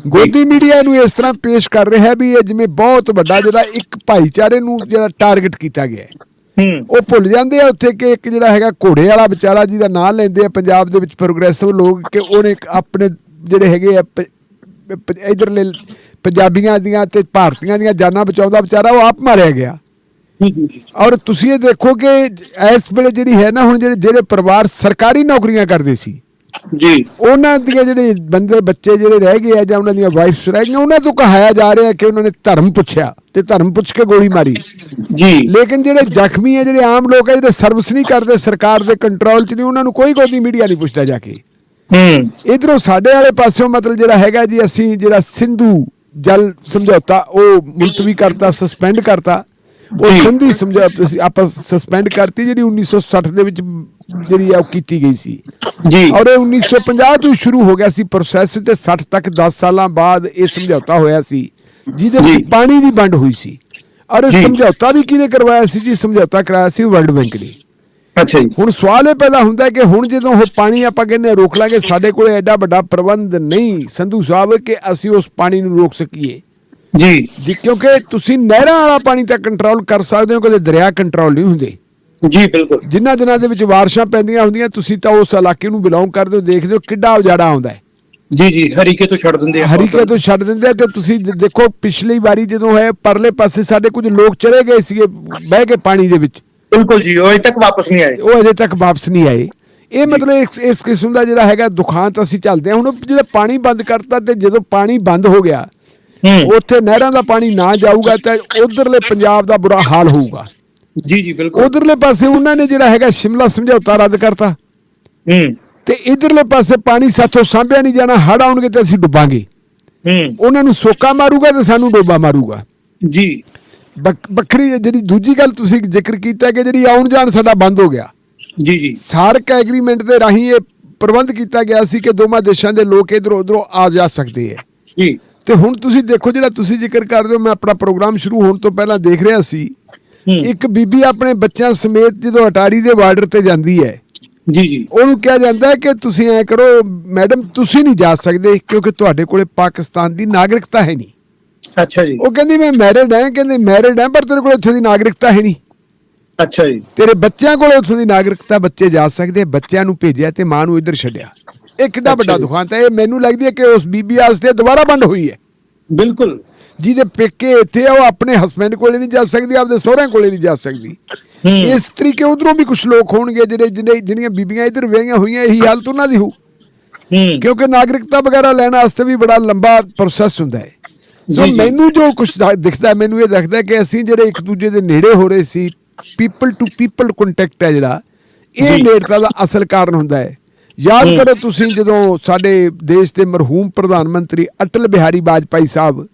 ਗੋਦੀ ਮੀਡੀਆ ਨੂੰ ਇਸ ਤਰ੍ਹਾਂ ਪੇਸ਼ ਕਰ ਰਿਹਾ ਹੈ ਵੀ ਇਹ ਜਿਵੇਂ ਬਹੁਤ ਵੱਡਾ ਜਿਹੜਾ ਇੱਕ ਭਾਈਚਾਰੇ ਨੂੰ ਜਿਹੜਾ ਟਾਰਗੇਟ ਕੀਤਾ ਗਿਆ ਹੂੰ। ਉਹ ਭੁੱਲ ਜਾਂਦੇ ਆ ਉੱਥੇ ਕਿ ਇੱਕ ਜਿਹੜਾ ਹੈਗਾ ਘੋੜੇ ਵਾਲਾ ਵਿਚਾਰਾ ਜਿਹਦਾ ਨਾਂ ਲੈਂਦੇ ਆ ਪੰਜਾਬ ਦੇ ਵਿੱਚ ਪ੍ਰੋਗਰੈਸਿਵ ਲੋਕ ਕਿ ਉਹਨੇ ਆਪਣੇ ਜਿਹੜੇ ਹੈਗੇ ਆ ਇਧਰਲੇ ਪੰਜਾਬੀਆਂ ਦੀਆਂ ਤੇ ਭਾਰਤੀਆਂ ਦੀਆਂ ਜਾਨਾਂ ਬਚਾਉਂਦਾ ਵਿਚਾਰਾ ਉਹ ਆਪ ਮਾਰਿਆ ਗਿਆ। ਔਰ ਤੁਸੀਂ ਇਹ ਦੇਖੋ ਕਿ ਇਸ ਵੇਲੇ ਜਿਹੜੀ ਹੈ ਨਾ ਹੁਣ ਜਿਹੜੇ ਜਿਹੜੇ ਪਰਿਵਾਰ ਸਰਕਾਰੀ ਨੌਕਰੀਆਂ ਕਰਦੇ ਸੀ ਜੀ। ਉਹਨਾਂ ਦੀਆਂ ਜਿਹੜੇ ਬੰਦੇ ਬੱਚੇ ਜਿਹੜੇ ਰਹਿ ਗਏ ਆ ਜਾਂ ਉਹਨਾਂ ਦੀਆਂ ਵਾਈਫਸ ਰਹਿ ਗਈਆਂ ਉਹਨਾਂ ਤੋਂ ਕਹਾਇਆ ਜਾ ਰਿਹਾ ਕਿ ਉਹਨਾਂ ਨੇ ਧਰਮ ਪੁੱਛਿਆ ਤੇ ਧਰਮ ਪੁੱਛ ਕੇ ਗੋਲੀ ਮਾਰੀ। ਜੀ। ਲੇਕਿਨ ਜਿਹੜੇ ਜ਼ਖਮੀ ਆ ਜਿਹੜੇ ਆਮ ਲੋਕ ਆ ਜਿਹੜੇ ਸਰਵਿਸ ਨਹੀਂ ਕਰਦੇ ਸਰਕਾਰ ਦੇ ਕੰਟਰੋਲ 'ਚ ਨਹੀਂ ਉਹਨਾਂ ਨੂੰ ਕੋਈ ਗੋਦੀ ਮੀਡੀਆ ਨਹੀਂ ਪੁੱਛਦਾ ਜਾ ਕੇ। ਹੂੰ। ਇਧਰੋਂ ਸਾਡੇ ਵਾਲੇ ਪਾਸਿਓਂ ਮਤਲਬ ਜਿਹੜਾ ਹੈਗਾ ਜੀ ਅਸੀਂ ਜਿਹੜਾ ਸਿੰਧੂ ਜਲ ਸਮਝੌਤਾ ਉਹ ਮੁਲਤਵੀ ਕਰਤਾ ਸਸਪੈਂਡ ਕਰਤਾ। ਉਹ। ਸਿੰਧੀ ਸਮਝੌਤਾ ਸੀ ਆਪਾਂ ਸਸਪੈਂਡ ਕਰਤੀ ਜਿਹੜੀ 1960 ਦੇ ਵਿੱਚ ਜਿਹੜੀ ਆ ਕੀਤੀ ਗਈ ਸੀ। ਜੀ। ਔਰ ਇਹ 1950 ਤੋਂ ਸ਼ੁਰੂ ਹੋ ਗਿਆ ਸੀ ਪ੍ਰੋਸੈਸ ਤੇ 60 ਤੱਕ 10 ਸਾਲਾਂ ਬਾਅਦ ਇਹ ਸਮਝੌਤਾ ਹੋਇਆ ਸੀ ਜਿਹਦੇ। ਵਿੱਚ ਪਾਣੀ ਦੀ ਵੰਡ ਹੋਈ ਸੀ। ਔਰ ਇਹ। ਸਮਝੌਤਾ ਵੀ ਕਿਹਨੇ ਕਰਵਾਇਆ ਸੀ ਜੀ? ਸਮਝੌਤਾ ਕਰਾਇਆ ਸੀ ਵਰਲਡ ਬੈਂਕ ਨੇ। ਅੱਛਾ ਜੀ। ਹੁਣ ਸਵਾਲ ਇਹ ਪੈਦਾ ਹੁੰਦਾ ਕਿ ਹੁਣ ਜਦੋਂ ਉਹ ਪਾਣੀ ਆਪਾਂ ਕਹਿੰਦੇ ਰੋਕ ਲਾਂਗੇ ਸਾਡੇ ਕੋਲ ਐਡਾ ਵੱਡਾ ਪ੍ਰਬੰਧ ਨਹੀਂ। ਸੰਧੂ ਸਾਹਿਬ ਕਿ ਅਸੀਂ ਉਸ ਪਾਣੀ ਨੂੰ ਰੋਕ ਸਕੀਏ? ਜੀ। ਜੀ ਕਿਉਂਕਿ ਤੁਸੀਂ ਨਹਿਰਾਂ ਵਾਲਾ ਪਾਣੀ ਤਾਂ ਕੰਟਰੋਲ ਕਰ ਸਕਦੇ ਹੋ ਕਦੇ ਦਰਿਆ ਕੰਟਰੋਲ ਨਹੀਂ ਹੁੰਦੇ। ਜੀ ਬਿਲਕੁਲ। ਜਿਨ੍ਹਾਂ ਦਿਨਾਂ ਦੇ ਵਿੱਚ ਬਾਰਿਸ਼ਾਂ ਪੈਂਦੀਆਂ ਹੁੰਦੀਆਂ ਤੁਸੀਂ ਤਾਂ ਉਸ ਇਲਾਕੇ ਨੂੰ ਬਿਲੋਂਗ ਕਰਦੇ ਹੋ ਦੇਖਦੇ ਹੋ ਕਿੱਡਾ ਉਜਾੜਾ ਆਉਂਦਾ ਹੈ। ਜੀ ਜੀ ਹਰੀਕੇ ਤੋਂ ਛੱਡ ਦਿੰਦੇ ਆ ਹਰੀਕੇ ਤੋਂ ਛੱਡ ਦਿੰਦੇ ਆ ਤੇ ਤੁਸੀਂ ਦੇਖੋ ਪਿਛਲੀ ਵਾਰੀ ਜਦੋਂ ਹੈ ਪਰਲੇ ਪਾਸੇ ਸਾਡੇ ਕੁਝ ਲੋਕ ਚਲੇ ਗਏ ਸੀਗੇ ਬਹਿ ਕੇ ਪਾਣੀ ਦੇ ਵਿੱਚ। ਬਿਲਕੁਲ ਜੀ ਉਹ ਅਜੇ ਤੱਕ ਵਾਪਸ ਨਹੀਂ ਆਏ। ਉਹ ਅਜੇ ਤੱਕ ਵਾਪਸ ਨਹੀਂ ਆਏ। ਇਹ ਮਤਲਬ ਇਸ ਕਿਸਮ ਦਾ ਜਿਹੜਾ ਹੈਗਾ ਦੁਖਾਂਤ ਅਸੀਂ ਚੱਲਦੇ ਹਾਂ। ਹੁਣ ਜਿਹੜਾ ਪਾਣੀ ਬੰਦ ਕਰਤਾ ਤੇ ਜਦੋਂ ਪਾਣੀ ਬੰਦ ਹੋ ਗਿਆ ਉੱਥੇ ਨਹਿਰਾਂ ਦਾ ਪਾਣੀ ਨਾ ਜਾਊਗਾ ਤਾਂ ਉਧਰਲੇ ਪੰਜਾਬ ਦਾ ਬੁਰਾ ਹਾਲ ਹੋਊਗਾ। ਜੀ ਜੀ ਬਿਲਕੁਲ। ਉਧਰਲੇ ਪਾਸੇ ਉਹਨਾਂ ਨੇ ਜਿਹੜਾ ਹੈਗਾ ਸ਼ਿਮਲਾ ਸਮਝੌਤਾ ਰੱਦ ਕਰਤਾ। ਹੂੰ। ਤੇ ਇਧਰਲੇ ਪਾਸੇ ਪਾਣੀ ਸਾਥੋਂ ਸਾਂਭਿਆ ਨਹੀਂ ਜਾਣਾ ਹੜ ਆਉਣਗੇ ਤੇ ਅਸੀਂ ਡੁੱਬਾਂਗੇ। ਹੂੰ। ਉਹਨਾਂ ਨੂੰ ਸੋਕਾ ਮਾਰੂਗਾ ਤੇ ਸਾਨੂੰ ਡੋਬਾ ਮਾਰੂਗਾ। ਜੀ। ਵੱਖਰੀ ਜਿਹੜੀ ਦੂਜੀ ਗੱਲ ਤੁਸੀਂ ਜ਼ਿਕਰ ਕੀਤਾ ਕਿ ਜਿਹੜੀ ਆਉਣ ਜਾਣ ਸਾਡਾ ਬੰਦ ਹੋ ਗਿਆ। ਜੀ ਜੀ। ਸਾਰਕ ਐਗਰੀਮੈਂਟ ਦੇ ਰਾਹੀਂ ਇਹ ਪ੍ਰਬੰਧ ਕੀਤਾ ਗਿਆ ਸੀ ਕਿ ਦੋਵਾਂ ਦੇਸ਼ਾਂ ਦੇ ਲੋਕ ਇਧਰੋਂ ਉਧਰੋਂ ਆ ਜਾ ਸਕਦੇ ਹੈ। ਜੀ। ਤੇ ਹੁਣ ਤੁਸੀਂ ਦੇਖੋ ਜਿਹੜਾ ਤੁਸੀਂ ਜ਼ਿਕਰ ਕਰਦੇ ਹੋ ਮੈਂ ਆਪਣਾ ਪ੍ਰੋਗਰਾਮ ਸ਼ੁਰੂ ਹੋਣ ਤੋਂ ਪਹਿਲਾਂ ਦੇਖ ਰਿਹਾ ਸੀ। ਇੱਕ ਬੀਬੀ ਆਪਣੇ ਬੱਚਿਆਂ ਸਮੇਤ ਜਦੋਂ ਅਟਾਰੀ ਦੇ ਬਾਰਡਰ ਤੇ ਜਾਂਦੀ ਹੈ ਜੀ ਜੀ। ਉਹਨੂੰ ਕਿਹਾ ਜਾਂਦਾ ਹੈ ਕਿ ਤੁਸੀਂ ਐ ਕਰੋ ਮੈਡਮ ਤੁਸੀਂ ਨਹੀਂ ਜਾ ਸਕਦੇ ਕਿਉਂਕਿ ਤੁਹਾਡੇ ਕੋਲੇ ਪਾਕਿਸਤਾਨ ਦੀ ਨਾਗਰਿਕਤਾ ਹੈ ਨਹੀਂ। ਅੱਛਾ ਜੀ। ਉਹ ਕਹਿੰਦੀ ਮੈਂ ਮੈਰਿਡ ਹਾਂ ਕਹਿੰਦੇ ਮੈਰਿਡ ਹਾਂ ਪਰ ਤੇਰੇ ਕੋਲ ਉੱਥੇ ਦੀ ਨਾਗਰਿਕਤਾ ਹੈ ਨਹੀਂ। ਅੱਛਾ ਜੀ। ਤੇਰੇ ਬੱਚਿਆਂ ਕੋਲ ਉੱਥੋਂ ਦੀ ਨਾਗਰਿਕਤਾ ਬੱਚੇ ਜਾ ਸਕਦੇ ਬੱਚਿਆਂ ਨੂੰ ਭੇਜਿਆ ਤੇ ਮਾਂ ਨੂੰ ਇੱਧਰ ਛੱਡਿਆ। ਇਹ ਕਿੱਡਾ ਵੱਡਾ। ਦੁਖਾਂਤ ਹੈ। ਇਹ ਮੈਨੂੰ ਲੱਗਦੀ ਹੈ ਕਿ ਉਸ ਬੀਬੀ ਵਾਸਤੇ ਦੁਬਾਰਾ ਬੰਦ ਹੋਈ ਹੈ। ਬਿਲਕੁਲ। ਜਿਹਦੇ ਪੇਕੇ ਇੱਥੇ ਆ ਉਹ ਆਪਣੇ ਹਸਬੰਡ ਕੋਲੇ ਨਹੀਂ ਜਾ ਸਕਦੀ ਆਪਦੇ ਸਹੁਰਿਆਂ ਕੋਲੇ ਨਹੀਂ ਜਾ ਸਕਦੀ। ਇਸ ਤਰੀਕੇ ਉਧਰੋਂ ਵੀ ਕੁਝ ਲੋਕ ਹੋਣਗੇ ਜਿਹੜੇ ਜਿਹੜੇ ਜਿਹੜੀਆਂ ਬੀਬੀਆਂ ਇੱਧਰ ਵਿਆਹੀਆਂ ਹੋਈਆਂ ਇਹੀ ਹਾਲਤ ਉਹਨਾਂ ਦੀ ਹੋ। ਕਿਉਂਕਿ ਨਾਗਰਿਕਤਾ ਵਗੈਰਾ ਲੈਣ ਵਾਸਤੇ ਵੀ ਬੜਾ ਲੰਬਾ ਪ੍ਰੋਸੈਸ ਹੁੰਦਾ ਹੈ। ਸੋ। ਮੈਨੂੰ ਜੋ ਕੁਝ ਦਿਖਦਾ ਮੈਨੂੰ ਇਹ ਦਿਖਦਾ ਕਿ ਅਸੀਂ ਜਿਹੜੇ ਇੱਕ ਦੂਜੇ ਦੇ ਨੇੜੇ ਹੋ ਰਹੇ ਸੀ ਪੀਪਲ ਟੂ ਪੀਪਲ ਕੰਟੈਕਟ ਹੈ ਜਿਹੜਾ ਇਹ। ਨੇੜਤਾ ਦਾ ਅਸਲ ਕਾਰਨ ਹੁੰਦਾ ਹੈ। ਯਾਦ। ਕਰੋ ਤੁਸੀਂ ਜਦੋਂ ਸਾਡੇ ਦੇਸ਼ ਦੇ ਮਰਹੂਮ ਪ੍ਰਧਾਨ ਮੰਤਰੀ ਅਟਲ ਬਿਹਾਰੀ ਵਾਜਪਾਈ ਸਾਹਿਬ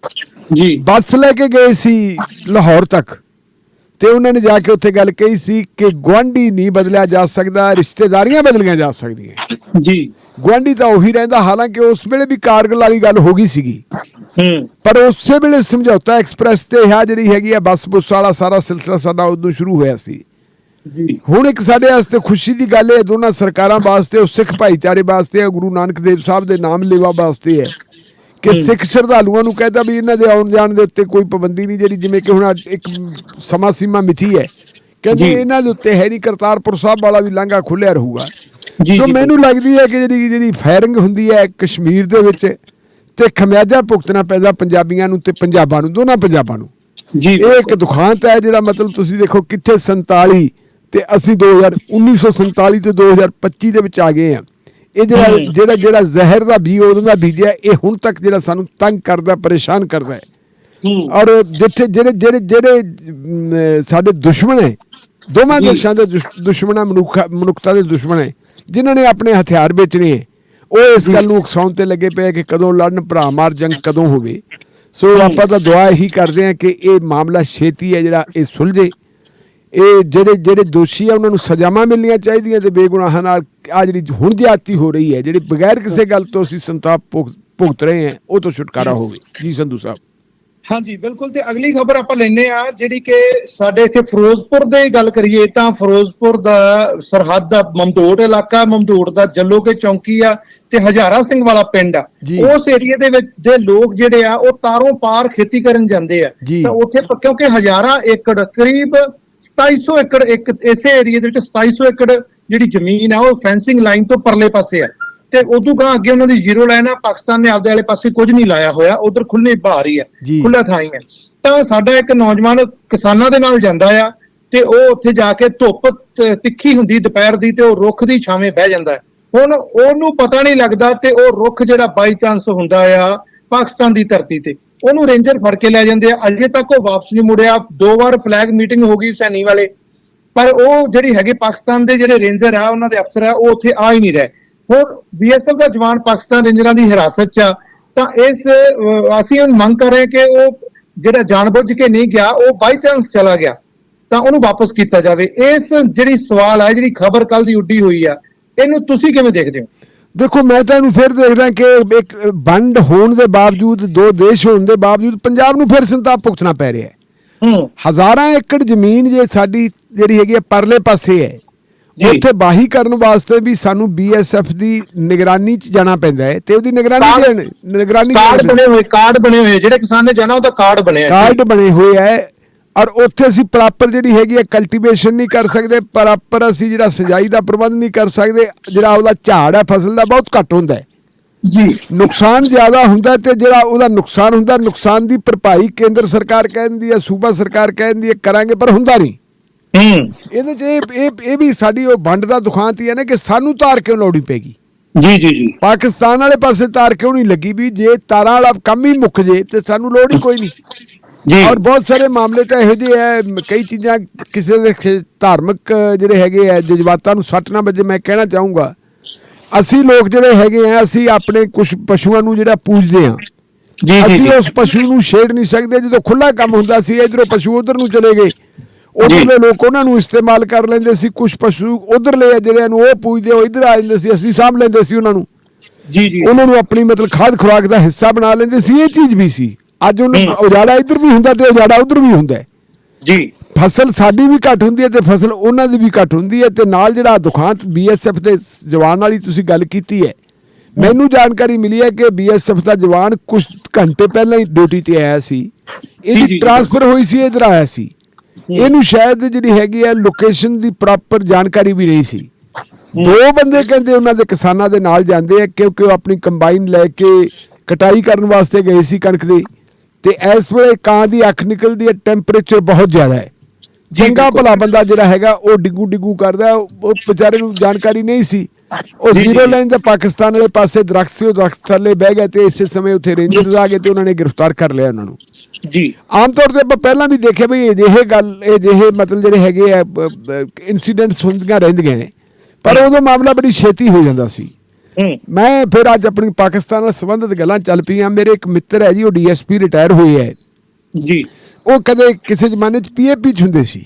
ਜੀ। ਬੱਸ ਲੈ ਕੇ ਗਏ ਸੀ ਲਾਹੌਰ ਤੱਕ ਤੇ ਉਹਨਾਂ ਨੇ ਜਾ ਕੇ ਉੱਥੇ ਗੱਲ ਕਹੀ ਸੀ ਕਿ ਗੁਆਂਢੀ ਨਹੀਂ ਬਦਲਿਆ ਜਾ ਸਕਦਾ ਰਿਸ਼ਤੇਦਾਰੀਆਂ ਬਦਲੀਆਂ ਜਾ ਸਕਦੀਆਂ। ਜੀ। ਗੁਆਂਢੀ ਤਾਂ ਉਹੀ ਰਹਿੰਦਾ ਹਾਲਾਂਕਿ ਉਸ ਵੇਲੇ ਵੀ ਕਾਰਗਲ ਵਾਲੀ ਗੱਲ ਹੋ ਗਈ ਸੀਗੀ। ਹੂੰ। ਪਰ ਉਸੇ ਵੇਲੇ ਸਮਝੌਤਾ ਐਕਸਪ੍ਰੈਸ ਤੇ ਆ ਜਿਹੜੀ ਹੈਗੀ ਆ ਬੱਸ ਬੁੱਸ ਵਾਲਾ ਸਾਰਾ ਸਿਲਸਿਲਾ ਸਾਡਾ ਉਦੋਂ ਸ਼ੁਰੂ ਹੋਇਆ ਸੀ। ਹੁਣ ਇੱਕ ਸਾਡੇ ਵਾਸਤੇ ਖੁਸ਼ੀ ਦੀ ਗੱਲ ਹੈ ਦੋਨਾਂ ਸਰਕਾਰਾਂ ਵਾਸਤੇ ਉਹ ਸਿੱਖ ਭਾਈਚਾਰੇ ਵਾਸਤੇ ਹੈ ਗੁਰੂ ਨਾਨਕ ਦੇਵ ਸਾਹਿਬ ਦੇ ਨਾਮ ਲੇਵਾ ਵਾਸਤੇ ਹੈ ਕਿ। ਸਿੱਖ ਸ਼ਰਧਾਲੂਆਂ ਨੂੰ ਕਹਿੰਦਾ ਵੀ ਇਹਨਾਂ ਦੇ ਆਉਣ ਜਾਣ ਦੇ ਉੱਤੇ ਕੋਈ ਪਾਬੰਦੀ ਨਹੀਂ ਜਿਹੜੀ ਜਿਵੇਂ ਕਿ ਹੁਣ ਇੱਕ ਸਮਾਂ ਸੀਮਾ ਮਿਥੀ ਹੈ। ਕਹਿੰਦੇ। ਇਹਨਾਂ ਦੇ ਉੱਤੇ ਹੈ ਨਹੀਂ ਕਰਤਾਰਪੁਰ ਸਾਹਿਬ ਵਾਲਾ ਵੀ ਲਾਂਘਾ ਖੁੱਲਿਆ ਰਹੂਗਾ। ਸੋ ਜੀ, ਮੈਨੂੰ ਲੱਗਦੀ ਹੈ ਕਿ ਜਿਹੜੀ ਜਿਹੜੀ ਫਾਇਰਿੰਗ ਹੁੰਦੀ ਹੈ ਕਸ਼ਮੀਰ ਦੇ ਵਿੱਚ ਤੇ ਖਮਿਆਜਾ ਭੁਗਤਣਾ ਪੈਂਦਾ ਪੰਜਾਬੀਆਂ ਨੂੰ ਤੇ ਪੰਜਾਬਾਂ ਨੂੰ ਦੋਨਾਂ ਪੰਜਾਬਾਂ ਨੂੰ। ਜੀ ਇਹ ਇੱਕ ਦੁਖਾਂਤ ਹੈ ਜਿਹੜਾ ਮਤਲਬ ਤੁਸੀਂ ਦੇਖੋ ਕਿੱਥੇ 47 ਤੇ ਅਸੀਂ 2000 1947 ਤੇ 2025 ਦੇ ਵਿੱਚ ਆ ਗਏ ਆ ਇਹ ਜਿਹੜਾ। ਜਿਹੜਾ ਜਿਹੜਾ ਜ਼ਹਿਰ ਦਾ ਬੀ ਉਦੋਂ ਦਾ ਬੀਜਿਆ ਇਹ ਹੁਣ ਤੱਕ ਜਿਹੜਾ ਸਾਨੂੰ ਤੰਗ ਕਰਦਾ ਪਰੇਸ਼ਾਨ ਕਰਦਾ ਔਰ ਜਿੱਥੇ ਜਿਹੜੇ ਜਿਹੜੇ ਜਿਹੜੇ ਸਾਡੇ ਦੁਸ਼ਮਣ ਹੈ ਦੋਵਾਂ। ਦੇਸ਼ਾਂ ਦੇ ਦੁਸ਼- ਦੁਸ਼ਮਣ ਹੈ ਮਨੁੱਖ ਮਨੁੱਖਤਾ ਦੇ ਦੁਸ਼ਮਣ ਹੈ ਜਿਨ੍ਹਾਂ ਨੇ ਆਪਣੇ ਹਥਿਆਰ ਵੇਚਣੇ ਉਹ ਇਸ ਗੱਲ ਨੂੰ ਉਕਸਾਉਣ ਤੇ ਲੱਗੇ ਪਏ ਆ ਕਿ ਕਦੋਂ ਲੜਨ ਭਰਾ ਮਾਰ ਜੰਗ ਕਦੋਂ ਹੋਵੇ। ਸੋ ਆਪਾਂ ਤਾਂ ਦੁਆ ਇਹੀ ਕਰਦੇ ਹਾਂ ਕਿ ਇਹ ਮਾਮਲਾ ਛੇਤੀ ਹੈ ਜਿਹੜਾ ਇਹ ਸੁਲਝੇ। ਇਹ ਜਿਹੜੇ ਜਿਹੜੇ ਦੋਸ਼ੀ ਆ ਉਹਨਾਂ ਨੂੰ ਸਜ਼ਾਵਾਂ ਮਿਲਣੀਆਂ ਚਾਹੀਦੀਆਂ ਤੇ ਬੇਗੁਨਾਹਾਂ ਨਾਲ ਆ ਜਿਹੜੀ ਹੁਣ ਜ਼ਿਆਦਤੀ ਹੋ ਰਹੀ ਹੈ ਜਿਹੜੀ ਬਗੈਰ ਕਿਸੇ ਗੱਲ ਤੋਂ ਅਸੀਂ ਸੰਤਾਪ ਭੁਗ- ਭੁਗਤ ਰਹੇ ਹਾਂ ਉਹ ਤੋਂ ਛੁਟਕਾਰਾ ਹੋਵੇ। ਜੀ ਸੰਧੂ ਸਾਹਿਬ। ਹਾਂਜੀ ਬਿਲਕੁਲ ਤੇ ਅਗਲੀ ਖਬਰ ਆਪਾਂ ਲੈਨੇ ਆ ਜਿਹੜੀ ਕਿ ਸਾਡੇ ਇੱਥੇ ਫਿਰੋਜ਼ਪੁਰ ਦੇ ਗੱਲ ਕਰੀਏ ਤਾਂ ਫਿਰੋਜ਼ਪੁਰ ਦਾ ਸਰਹੱਦ ਦਾ ਮਮਦੋੜ ਇਲਾਕਾ ਮਮਦੋੜ ਦਾ ਜੱਲੋ ਕੇ ਚੌਂਕੀ ਆ ਤੇ ਹਜ਼ਾਰਾ ਸਿੰਘ ਵਾਲਾ ਪਿੰਡ ਆ। ਉਸ ਏਰੀਆ ਦੇ ਵਿੱਚ ਦੇ ਲੋਕ ਜਿਹੜੇ ਆ ਉਹ ਤਾਰੋਂ ਪਾਰ ਖੇਤੀ ਕਰਨ ਜਾਂਦੇ ਆ। ਤਾਂ ਉੱਥੇ ਕਿਉਂਕਿ ਹਜ਼ਾਰਾਂ ਏਕੜ ਕਰੀਬ 2700 ਏਕੜ ਇੱਕ ਇਸੇ ਏਰੀਆ ਦੇ ਵਿੱਚ 2700 ਏਕੜ ਜਿਹੜੀ ਜ਼ਮੀਨ ਆ ਉਹ ਫੈਂਸਿੰਗ ਲਾਈਨ ਤੋਂ ਪਰਲੇ ਪਾਸੇ ਆ ਤੇ ਉਦੋਂ ਗਾਂ ਅੱਗੇ ਉਹਨਾਂ ਦੀ ਜ਼ੀਰੋ ਲਾਈਨ ਆ ਪਾਕਿਸਤਾਨ ਨੇ ਆਪਦੇ ਵਾਲੇ ਪਾਸੇ ਕੁਝ ਨਹੀਂ ਲਾਇਆ ਹੋਇਆ ਉਧਰ ਖੁੱਲੇ ਬਾਹਰ ਹੀ ਆ ਜੀ। ਖੁੱਲਾ ਥਾਂ ਹੀ ਹੈ ਤਾਂ ਸਾਡਾ ਇੱਕ ਨੌਜਵਾਨ ਕਿਸਾਨਾਂ ਦੇ ਨਾਲ ਜਾਂਦਾ ਆ ਤੇ ਉਹ ਉੱਥੇ ਜਾ ਕੇ ਧੁੱਪ ਤਿੱਖੀ ਹੁੰਦੀ ਦੁਪਹਿਰ ਦੀ ਤੇ ਉਹ ਰੁੱਖ ਦੀ ਛਾਵੇਂ ਬਹਿ ਜਾਂਦਾ ਹੈ। ਹੁਣ ਉਹਨੂੰ ਪਤਾ ਨਹੀਂ ਲੱਗਦਾ ਤੇ ਉਹ ਰੁੱਖ ਜਿਹੜਾ ਬਾਈ ਚਾਂਸ ਹੁੰਦਾ ਆ ਪਾਕਿਸਤਾਨ ਦੀ ਧਰਤੀ ਤੇ। ਉਹਨੂੰ ਰੇਂਜਰ ਫੜ ਕੇ ਲੈ ਜਾਂਦੇ ਆ। ਅਜੇ ਤੱਕ ਉਹ ਵਾਪਸ ਨਹੀਂ ਮੁੜਿਆ। ਦੋ ਵਾਰ ਫਲੈਗ ਮੀਟਿੰਗ ਹੋ ਗਈ ਸੈਨੀ ਵਾਲੇ। ਪਰ ਉਹ ਜਿਹੜੀ ਹੈਗੇ ਪਾਕਿਸਤਾਨ ਦੇ ਜਿਹੜੇ ਰੇਂਜਰ ਆ, ਉਹਨਾਂ ਦੇ ਅਫਸਰ ਆ, ਉਹ ਉੱਥੇ ਆ ਹੀ ਨਹੀਂ ਰਹੇ। ਹੁਣ ਬੀਐਸਐਫ ਦਾ ਜਵਾਨ ਪਾਕਿਸਤਾਨ ਰੇਂਜਰਾਂ ਦੀ ਹਿਰਾਸਤ 'ਚ ਆ, ਤਾਂ ਇਸ ਅਸੀਂ ਹੁਣ ਮੰਗ ਕਰ ਰਹੇ ਕਿ ਉਹ ਜਿਹੜਾ ਜਾਣਬੁੱਝ ਕੇ ਨਹੀਂ ਗਿਆ, ਉਹ ਬਾਈ ਚਾਂਸ ਚਲਾ ਗਿਆ। ਤਾਂ ਉਹਨੂੰ ਵਾਪਸ ਕੀਤਾ ਜਾਵੇ। ਇਸ ਜਿਹੜੀ ਸਵਾਲ ਆ, ਜਿਹੜੀ ਖਬਰ ਕੱਲ ਦੀ ਉੱਡੀ ਹੋਈ ਆ, ਇਹਨੂੰ ਤੁਸੀਂ ਕਿਵੇਂ ਦੇਖਦੇ ਹੋ? ਦੇਖੋ ਮੈਂ ਤਾਂ ਇਹਨੂੰ ਫਿਰ ਦੇਖਦਾ ਕਿ ਇੱਕ ਵੰਡ ਹੋਣ ਦੇ ਬਾਵਜੂਦ ਦੋ ਦੇਸ਼ ਹੋਣ ਦੇ ਬਾਵਜੂਦ ਪੰਜਾਬ ਨੂੰ ਫਿਰ ਸੰਤਾਪ ਭੁਗਤਣਾ ਪੈ ਰਿਹਾ ਹੈ। ਹਜ਼ਾਰਾਂ ਏਕੜ ਜ਼ਮੀਨ ਜੇ ਸਾਡੀ ਜਿਹੜੀ ਹੈਗੀ ਪਰਲੇ ਪਾਸੇ ਹੈ। ਉੱਥੇ ਬਾਹੀ ਕਰਨ ਵਾਸਤੇ ਵੀ ਸਾਨੂੰ ਬੀਐਸਐਫ ਦੀ ਨਿਗਰਾਨੀ 'ਚ ਜਾਣਾ ਪੈਂਦਾ ਹੈ ਤੇ ਉਹਦੀ ਨਿਗਰਾਨੀ ਨਿਗਰਾਨੀ ਕਾਰਡ ਬਣੇ ਹੋਏ ਕਾਰਡ ਬਣੇ ਹੋਏ ਜਿਹੜੇ ਕਿਸਾਨ ਨੇ ਜਾਣਾ ਉਹਦਾ ਕਾਰਡ ਬਣਿਆ ਕਾਰਡ ਬਣੇ ਹੋਏ ਹੈ। ਔਰ ਉੱਥੇ ਅਸੀਂ ਪ੍ਰੋਪਰ ਜਿਹੜੀ ਹੈਗੀ ਹੈ ਕਲਟੀਵੇਸ਼ਨ ਨਹੀਂ ਕਰ ਸਕਦੇ ਪ੍ਰੋਪਰ ਅਸੀਂ ਜਿਹੜਾ ਸਿੰਜਾਈ ਦਾ ਪ੍ਰਬੰਧ ਨਹੀਂ ਕਰ ਸਕਦੇ ਜਿਹੜਾ ਉਹਦਾ ਝਾੜ ਹੈ ਫਸਲ ਦਾ ਬਹੁਤ ਘੱਟ ਹੁੰਦਾ ਹੈ। ਜੀ। ਨੁਕਸਾਨ ਜ਼ਿਆਦਾ ਹੁੰਦਾ ਤੇ ਜਿਹੜਾ ਉਹਦਾ ਨੁਕਸਾਨ ਹੁੰਦਾ ਨੁਕਸਾਨ ਦੀ ਭਰਪਾਈ ਕੇਂਦਰ ਸਰਕਾਰ ਕਹਿੰਦੀ ਹੈ ਸੂਬਾ ਸਰਕਾਰ ਕਹਿੰਦੀ ਹੈ ਕਰਾਂਗੇ ਪਰ ਹੁੰਦਾ ਨਹੀਂ। ਹੂੰ। ਇਹਦੇ ਚ ਇਹ ਇਹ ਇਹ ਵੀ ਸਾਡੀ ਉਹ ਵੰਡ ਦਾ ਦੁਖਾਂਤ ਹੀ ਹੈ ਨਾ ਕਿ ਸਾਨੂੰ ਤਾਰ ਕਿਉਂ ਲੋੜੀ ਪੈਗੀ? ਜੀ ਜੀ ਜੀ। ਪਾਕਿਸਤਾਨ ਵਾਲੇ ਪਾਸੇ ਤਾਰ ਕਿਉਂ ਨਹੀਂ ਲੱਗੀ ਵੀ ਜੇ ਤਾਰਾਂ ਵਾਲਾ ਕੰਮ ਹੀ ਮੁੱਕ ਜੇ ਤੇ ਸਾਨੂੰ ਲੋੜ ਹੀ ਕੋਈ ਨਹੀਂ। ਜੀ। ਔਰ ਬਹੁਤ ਸਾਰੇ ਮਾਮਲੇ ਤਾਂ ਇਹੋ ਜਿਹੇ ਹੈ ਕਈ ਚੀਜ਼ਾਂ ਕਿਸੇ ਦੇ ਧਾਰਮਿਕ ਜਿਹੜੇ ਹੈਗੇ ਆ ਜਜ਼ਬਾਤਾਂ ਨੂੰ ਸੱਟ ਨਾ ਵੱਜੇ ਮੈਂ ਕਹਿਣਾ ਚਾਹੂੰਗਾ। ਅਸੀਂ ਲੋਕ ਜਿਹੜੇ ਹੈਗੇ ਆ ਅਸੀਂ ਆਪਣੇ ਕੁਝ ਪਸ਼ੂਆਂ ਨੂੰ ਜਿਹੜਾ ਪੂਜਦੇ ਆ। ਜੀ ਜੀ ਅਸੀਂ ਉਸ ਪਸ਼ੂ ਨੂੰ ਛੇੜ ਨਹੀਂ ਸਕਦੇ। ਜਦੋਂ ਖੁੱਲਾ ਕੰਮ ਹੁੰਦਾ ਸੀ ਇਧਰੋਂ ਪਸ਼ੂ ਉਧਰ ਨੂੰ ਚਲੇ ਗਏ। ਉਧਰਲੇ ਲੋਕ ਉਹਨਾਂ ਨੂੰ ਇਸਤੇਮਾਲ ਕਰ ਲੈਂਦੇ ਸੀ। ਕੁਝ ਪਸ਼ੂ ਉਧਰਲੇ ਆ ਜਿਹੜਿਆਂ ਨੂੰ ਉਹ ਪੂਜਦੇ ਉਹ ਇਧਰ ਆ ਜਾਂਦੇ ਸੀ ਅਸੀਂ ਸਾਂਭ ਲੈਂਦੇ ਸੀ ਉਹਨਾਂ ਨੂੰ। ਜੀ ਜੀ। ਉਹਨਾਂ ਨੂੰ ਆਪਣੀ ਮਤਲਬ ਖਾਦ ਖੁਰਾਕ ਦਾ ਹਿੱਸਾ ਬਣਾ ਲੈਂਦੇ ਸੀ। ਇਹ ਚੀਜ਼ ਵੀ ਸੀ। ਅੱਜ ਉਹਨਾਂ। ਉਜਾੜਾ ਇੱਧਰ ਵੀ ਹੁੰਦਾ ਤੇ ਉਜਾੜਾ ਉਧਰ ਵੀ ਹੁੰਦਾ ਜੀ। ਫਸਲ ਸਾਡੀ ਵੀ ਘੱਟ ਹੁੰਦੀ ਹੈ ਤੇ ਫਸਲ ਉਹਨਾਂ ਦੀ ਵੀ ਘੱਟ ਹੁੰਦੀ ਹੈ ਤੇ ਨਾਲ ਜਿਹੜਾ ਦੁਖਾਂਤ ਬੀਐਸਐਫ ਦੇ ਜਵਾਨ ਵਾਲੀ ਤੁਸੀਂ ਗੱਲ ਕੀਤੀ ਹੈ ਮੈਨੂੰ ਜਾਣਕਾਰੀ ਮਿਲੀ ਹੈ ਕਿ ਬੀਐਸਐਫ ਦਾ ਜਵਾਨ ਕੁਝ ਘੰਟੇ ਪਹਿਲਾਂ ਹੀ ਡਿਊਟੀ ਤੇ ਆਇਆ ਸੀ। ਇਹਦੀ। ਟ੍ਰਾਂਸਫਰ ਹੋਈ ਸੀ ਇਧਰ ਆਇਆ ਸੀ। ਇਹਨੂੰ ਸ਼ਾਇਦ ਜਿਹੜੀ ਹੈਗੀ ਹੈ ਲੋਕੇਸ਼ਨ ਦੀ ਪ੍ਰੋਪਰ ਜਾਣਕਾਰੀ ਵੀ ਨਹੀਂ ਸੀ। ਦੋ ਬੰਦੇ ਕਹਿੰਦੇ ਉਹਨਾਂ ਦੇ ਕਿਸਾਨਾਂ ਦੇ ਨਾਲ ਜਾਂਦੇ ਆ ਕਿਉਂਕਿ ਉਹ ਆਪਣੀ ਕੰਬਾਈਨ ਲੈ ਕੇ ਕਟਾਈ ਕਰਨ ਵਾਸਤੇ ਗਏ ਸੀ ਕਣਕ ਦੀ। ਤੇ ਇਸ ਵੇਲੇ ਕਾਂ ਦੀ ਅੱਖ ਨਿਕਲਦੀ ਹੈ ਟੈਂਪਰੇਚਰ ਬਹੁਤ ਜ਼ਿਆਦਾ ਹੈ। ਚੰਗਾ ਬਿਲਕੁਲ। ਭਲਾ ਬੰਦਾ ਜਿਹੜਾ ਹੈਗਾ ਉਹ ਡਿੱਗੂ ਡਿੱਗੂ ਕਰਦਾ ਉਹ ਵਿਚਾਰੇ ਨੂੰ ਜਾਣਕਾਰੀ ਨਹੀਂ ਸੀ। ਉਹ ਜ਼ੀਰੋ। ਲਾਈਨ ਦੇ ਪਾਕਿਸਤਾਨ ਵਾਲੇ ਪਾਸੇ ਦਰਖਤ ਸੀ ਉਹ ਦਰਖਤ ਥੱਲੇ ਬਹਿ ਗਏ ਤੇ ਇਸੇ ਸਮੇਂ ਉੱਥੇ ਰੇਂਜਰਸ ਆ ਗਏ ਤੇ ਉਹਨਾਂ ਨੇ ਗ੍ਰਿਫਤਾਰ ਕਰ ਲਿਆ ਉਹਨਾਂ ਨੂੰ। ਜੀ। ਆਮ ਤੌਰ ਤੇ ਆਪਾਂ ਪਹਿਲਾਂ ਵੀ ਦੇਖਿਆ ਵੀ ਅਜਿਹੇ ਗੱਲ ਅਜਿਹੇ ਮਤਲਬ ਜਿਹੜੇ ਹੈਗੇ ਆ ਇਨਸੀਡੈਂਟਸ ਹੁੰਦੀਆਂ ਰਹਿੰਦੀਆਂ ਨੇ। ਪਰ ਉਦੋਂ ਮਾਮਲਾ ਬੜੀ ਛੇਤੀ ਹੋ ਜਾਂਦਾ ਸੀ। ਮੈਂ ਫਿਰ ਅੱਜ ਆਪਣੀ ਪਾਕਿਸਤਾਨ ਨਾਲ ਸੰਬੰਧਿਤ ਗੱਲਾਂ ਚੱਲ ਪਈਆਂ। ਮੇਰੇ ਇੱਕ ਮਿੱਤਰ ਹੈ ਜੀ ਉਹ ਡੀਐਸਪੀ ਰਿਟਾਇਰ ਹੋਏ ਹੈ। ਜੀ। ਉਹ ਕਦੇ ਕਿਸੇ ਜ਼ਮਾਨੇ 'ਚ ਪੀਏਪੀ 'ਚ ਹੁੰਦੇ ਸੀ।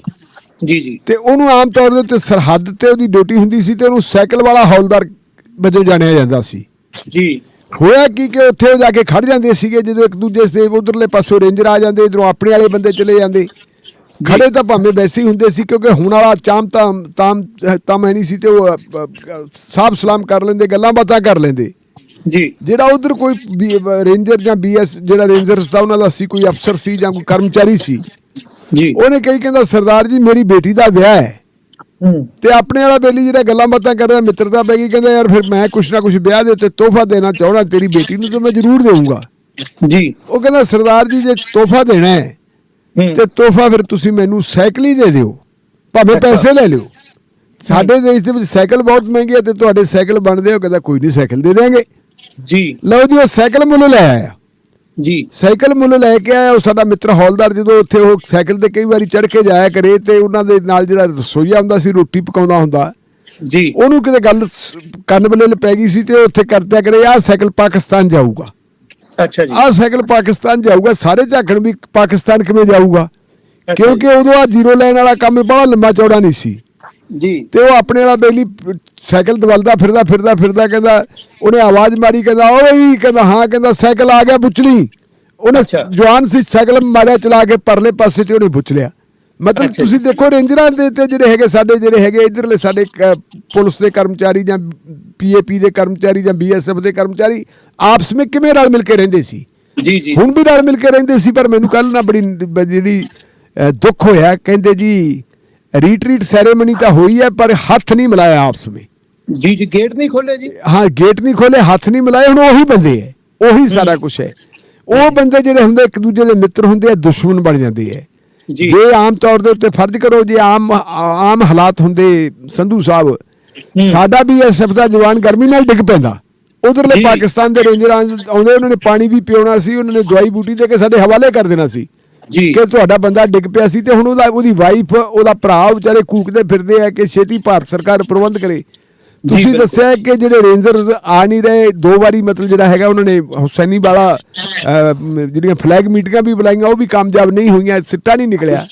ਜੀ ਜੀ। ਤੇ ਉਹਨੂੰ ਆਮ ਤੌਰ ਦੇ ਉੱਤੇ ਸਰਹੱਦ ਤੇ ਉਹਦੀ ਡਿਊਟੀ ਹੁੰਦੀ ਸੀ ਤੇ ਉਹਨੂੰ ਸਾਈਕਲ ਵਾਲਾ ਹੌਲਦਾਰ ਵਜੋਂ ਜਾਣਿਆ ਜਾਂਦਾ ਸੀ। ਜੀ। ਹੋਇਆ ਕੀ ਕਿ ਉੱਥੇ ਉਹ ਜਾ ਕੇ ਖੜ ਜਾਂਦੇ ਸੀਗੇ ਜਦੋਂ ਇੱਕ ਦੂਜੇ ਦੇ ਉਧਰਲੇ ਪਾਸੋਂ ਰੇਂਜਰ ਆ ਜਾਂਦੇ ਇਧਰੋਂ ਆਪਣੇ ਵਾਲੇ ਬੰਦੇ ਚਲੇ ਜਾਂਦੇ। ਖੜੇ ਤਾਂ ਭਾਵੇਂ ਵੈਸੇ ਹੀ ਹੁੰਦੇ ਸੀ ਕਿਉਂਕਿ ਹੁਣ ਵਾਲਾ ਚਾਮ ਤਾਂ ਤਾਮ ਤਮ ਹੈ ਨਹੀਂ ਸੀ ਤੇ ਉਹ ਸਾਫ਼ ਸਲਾਮ ਕਰ ਲੈਂਦੇ ਗੱਲਾਂ ਬਾਤਾਂ ਕਰ ਲੈਂਦੇ। ਜੀ। ਜਿਹੜਾ ਉਧਰ ਕੋਈ ਰੇਂਜਰ ਜਾਂ ਬੀਐਸ ਜਿਹੜਾ ਰੇਂਜਰਸ ਦਾ ਉਹਨਾਂ ਦਾ ਸੀ ਕੋਈ ਅਫਸਰ ਸੀ ਜਾਂ ਕੋਈ ਕਰਮਚਾਰੀ ਸੀ ਜੀ। ਉਹਨੇ ਕਹੀ ਕਹਿੰਦਾ ਸਰਦਾਰ ਜੀ ਮੇਰੀ ਬੇਟੀ ਦਾ ਵਿਆਹ ਹੈ। ਤੇ ਆਪਣੇ ਵਾਲਾ ਬੇਲੀ ਜਿਹੜਾ ਗੱਲਾਂ ਬਾਤਾਂ ਕਰਦਾ ਮਿੱਤਰਤਾ ਪੈ ਗਈ ਕਹਿੰਦਾ ਯਾਰ ਫਿਰ ਮੈਂ ਕੁਛ ਨਾ ਕੁਛ ਵਿਆਹ ਦੇ ਉੱਤੇ ਤੋਹਫਾ ਦੇਣਾ ਚਾਹਣਾ ਤੇਰੀ ਬੇਟੀ ਨੂੰ ਤਾਂ ਮੈਂ ਜ਼ਰੂਰ ਦੇਵਾਂਗਾ ਜੀ। ਉਹ ਕਹਿੰਦਾ ਸਰਦਾਰ ਜੀ ਜੇ ਤੋਹਫਾ ਦੇਣਾ ਹੂੰ ਤੇ ਤੋਹਫਾ ਫਿਰ ਤੁਸੀਂ ਮੈਨੂੰ ਸਾਈਕਲ ਹੀ ਦੇ ਦਿਓ। ਭਾਵੇਂ। ਪੈਸੇ ਲੈ ਲਿਓ। ਸਾਡੇ ਦੇਸ਼ ਦੇ ਵਿੱਚ ਸਾਈਕਲ ਬਹੁਤ ਮਹਿੰਗੇ ਆ ਤੇ ਤੁਹਾਡੇ ਸਾਈਕਲ ਬਣਦੇ ਹੋ ਕਹਿੰਦਾ ਕੋਈ ਨਹੀਂ ਸਾਈਕਲ ਦੇ ਦੇਾਂਗੇ ਜੀ। ਲਓ ਜੀ ਉਹ ਸਾਈਕਲ ਮੁੱਲ ਲੈ ਆਇਆ। ਜੀ। ਸਾਈਕਲ ਮੁੱਲ ਲੈ ਕੇ ਆਇਆ ਉਹ ਸਾਡਾ ਮਿੱਤਰ ਹੌਲਦਾਰ ਜਦੋਂ ਉੱਥੇ ਉਹ ਸਾਈਕਲ ਤੇ ਕਈ ਵਾਰੀ ਚੜ ਕੇ ਜਾਇਆ ਕਰੇ ਤੇ ਉਹਨਾਂ ਦੇ ਨਾਲ ਜਿਹੜਾ ਰਸੋਈਆ ਹੁੰਦਾ ਸੀ ਰੋਟੀ ਪਕਾਉਂਦਾ ਹੁੰਦਾ। ਜੀ। ਉਹਨੂੰ ਕਿਤੇ ਗੱਲ ਕੰਨ ਬੱਲੇ ਪੈ ਗਈ ਸੀ ਤੇ ਉਹ ਉੱਥੇ ਕਰਦਿਆ ਕਰੇ ਆਹ ਸਾਈਕਲ ਪਾਕਿਸਤਾਨ ਜਾਊਗਾ। ਅੱਛਾ ਜੀ। ਆਹ ਸਾਈਕਲ ਪਾਕਿਸਤਾਨ ਜਾਊਗਾ ਸਾਰੇ ਝਾਕਣ ਵੀ ਪਾਕਿਸਤਾਨ ਕਿਵੇਂ ਜਾਊਗਾ? ਕਿਉਂਕਿ ਉਦੋਂ ਆ ਜ਼ੀਰੋ ਲਾਈਨ ਵਾਲਾ ਕੰਮ ਬੜਾ ਲੰਮਾ ਚੌੜਾ ਨਹੀਂ ਸੀ। ਜੀ। ਤੇ ਉਹ ਆਪਣੇ ਵਾਲਾ ਬੇਲੀ ਸਾਈਕਲ ਦਵਲਦਾ ਫਿਰਦਾ ਫਿਰਦਾ ਫਿਰਦਾ ਕਹਿੰਦਾ ਉਹਨੇ ਆਵਾਜ਼ ਮਾਰੀ ਕਹਿੰਦਾ ਓਏ ਕਹਿੰਦਾ ਹਾਂ ਕਹਿੰਦਾ ਸਾਈਕਲ ਆ ਗਿਆ ਬੁੱਚਲੀ ਉਹਨੇ। ਜਵਾਨ ਸੀ ਸਾਈਕਲ ਮਾਰਿਆ ਚਲਾ ਕੇ ਪਰਲੇ ਪਾਸੇ ਤੇ ਉਹਨੇ ਪੁੱਛ ਲਿਆ। ਮਤਲਬ ਤੁਸੀਂ ਦੇਖੋ ਰੇਂਜਰਾਂ ਦੇ ਤੇ ਜਿਹੜੇ ਹੈਗੇ ਸਾਡੇ ਜਿਹੜੇ ਹੈਗੇ ਇਧਰਲੇ ਸਾਡੇ ਪੁਲਿਸ ਦੇ ਕਰਮਚਾਰੀ ਜਾਂ ਪੀਏਪੀ ਦੇ ਕਰਮਚਾਰੀ ਜਾਂ ਬੀਐਸਐਫ ਦੇ ਕਰਮਚਾਰੀ ਆਪਸ ਵਿੱਚ ਕਿਵੇਂ ਰਲ ਮਿਲ ਕੇ ਰਹਿੰਦੇ ਸੀ? ਜੀ ਜੀ। ਹੁਣ ਵੀ ਰਲ ਮਿਲ ਕੇ ਰਹਿੰਦੇ ਸੀ ਪਰ ਮੈਨੂੰ ਕੱਲ ਨਾ ਬੜੀ ਜਿਹੜੀ ਦੁੱਖ ਹੋਇਆ। ਕਹਿੰਦੇ ਜੀ ਰੀਟਰੀਟ ਸੈਰੇਮਨੀ ਤਾਂ ਹੋਈ ਹੈ ਪਰ ਹੱਥ ਨਹੀਂ ਮਿਲਾਇਆ ਆਪਸ ਵਿੱਚ। ਜੀ ਜੀ ਗੇਟ ਨਹੀਂ ਖੋਲੇ ਜੀ? ਹਾਂ ਗੇਟ ਨਹੀਂ ਖੋਲੇ ਹੱਥ ਨਹੀਂ ਮਿਲਾਏ ਹੁਣ ਉਹੀ ਬੰਦੇ ਹੈ। ਉਹੀ ਸਾਰਾ ਕੁਝ ਹੈ। ਉਹ ਬੰਦੇ ਜਿਹੜੇ ਹੁੰਦੇ ਇੱਕ ਦੂਜੇ ਦੇ ਮਿੱਤਰ ਹੁੰਦੇ ਆ ਦੁਸ਼ਮਣ ਬਣ ਜਾਂਦੇ ਜੀ। ਜੇ ਆਮ ਤੌਰ ਦੇ ਉੱਤੇ ਫਰਜ਼ ਕਰੋ ਜੇ ਆਮ ਆਮ ਹਾਲਾਤ ਹੁੰਦੇ ਸੰਧੂ ਸਾਹਿਬ ਸਾਡਾ ਵੀ ਐਸਐਫ ਦਾ ਜਵਾਨ ਗਰਮੀ ਨਾਲ ਡਿੱਗ ਪੈਂਦਾ। ਉਧਰਲੇ। ਪਾਕਿਸਤਾਨ ਦੇ ਰੇਂਜਰ ਆਉਂਦੇ ਉਹਨਾਂ ਨੇ ਪਾਣੀ ਵੀ ਪਿਉਣਾ ਸੀ ਉਹਨਾਂ ਨੇ ਦਵਾਈ ਬੂਟੀ ਦੇ ਕੇ ਸਾਡੇ ਹਵਾਲੇ ਕਰ ਦੇਣਾ ਸੀ। ਜੀ। ਕਿ ਤੁਹਾਡਾ ਬੰਦਾ ਡਿੱਗ ਪਿਆ ਸੀ ਤੇ ਹੁਣ ਉਹਦਾ ਉਹਦੀ ਵਾਈਫ ਉਹਦਾ ਭਰਾ ਵਿਚਾਰੇ ਕੂਕਦੇ ਫਿਰਦੇ ਆ ਕਿ ਛੇਤੀ ਭਾਰਤ ਸਰਕਾਰ ਪ੍ਰਬੰਧ ਕਰੇ। ਤੁਸੀਂ। ਦੱਸਿਆ ਕਿ ਜਿਹੜੇ ਰੇਂਜਰਸ ਆ ਨਹੀਂ ਰਹੇ ਦੋ ਵਾਰੀ ਮਤਲਬ ਜਿਹੜਾ ਹੈਗਾ ਉਹਨਾਂ ਨੇ ਹੁਸੈਨੀ ਵਾਲਾ ਜਿਹੜੀਆਂ ਫਲੈਗ ਮੀਟਿੰਗਾਂ ਵੀ ਬੁਲਾਈਆਂ ਉਹ ਵੀ ਕਾਮਯਾਬ ਨਹੀਂ ਹੋਈਆਂ ਸਿੱਟਾ ਨਹੀਂ ਨਿਕਲਿਆ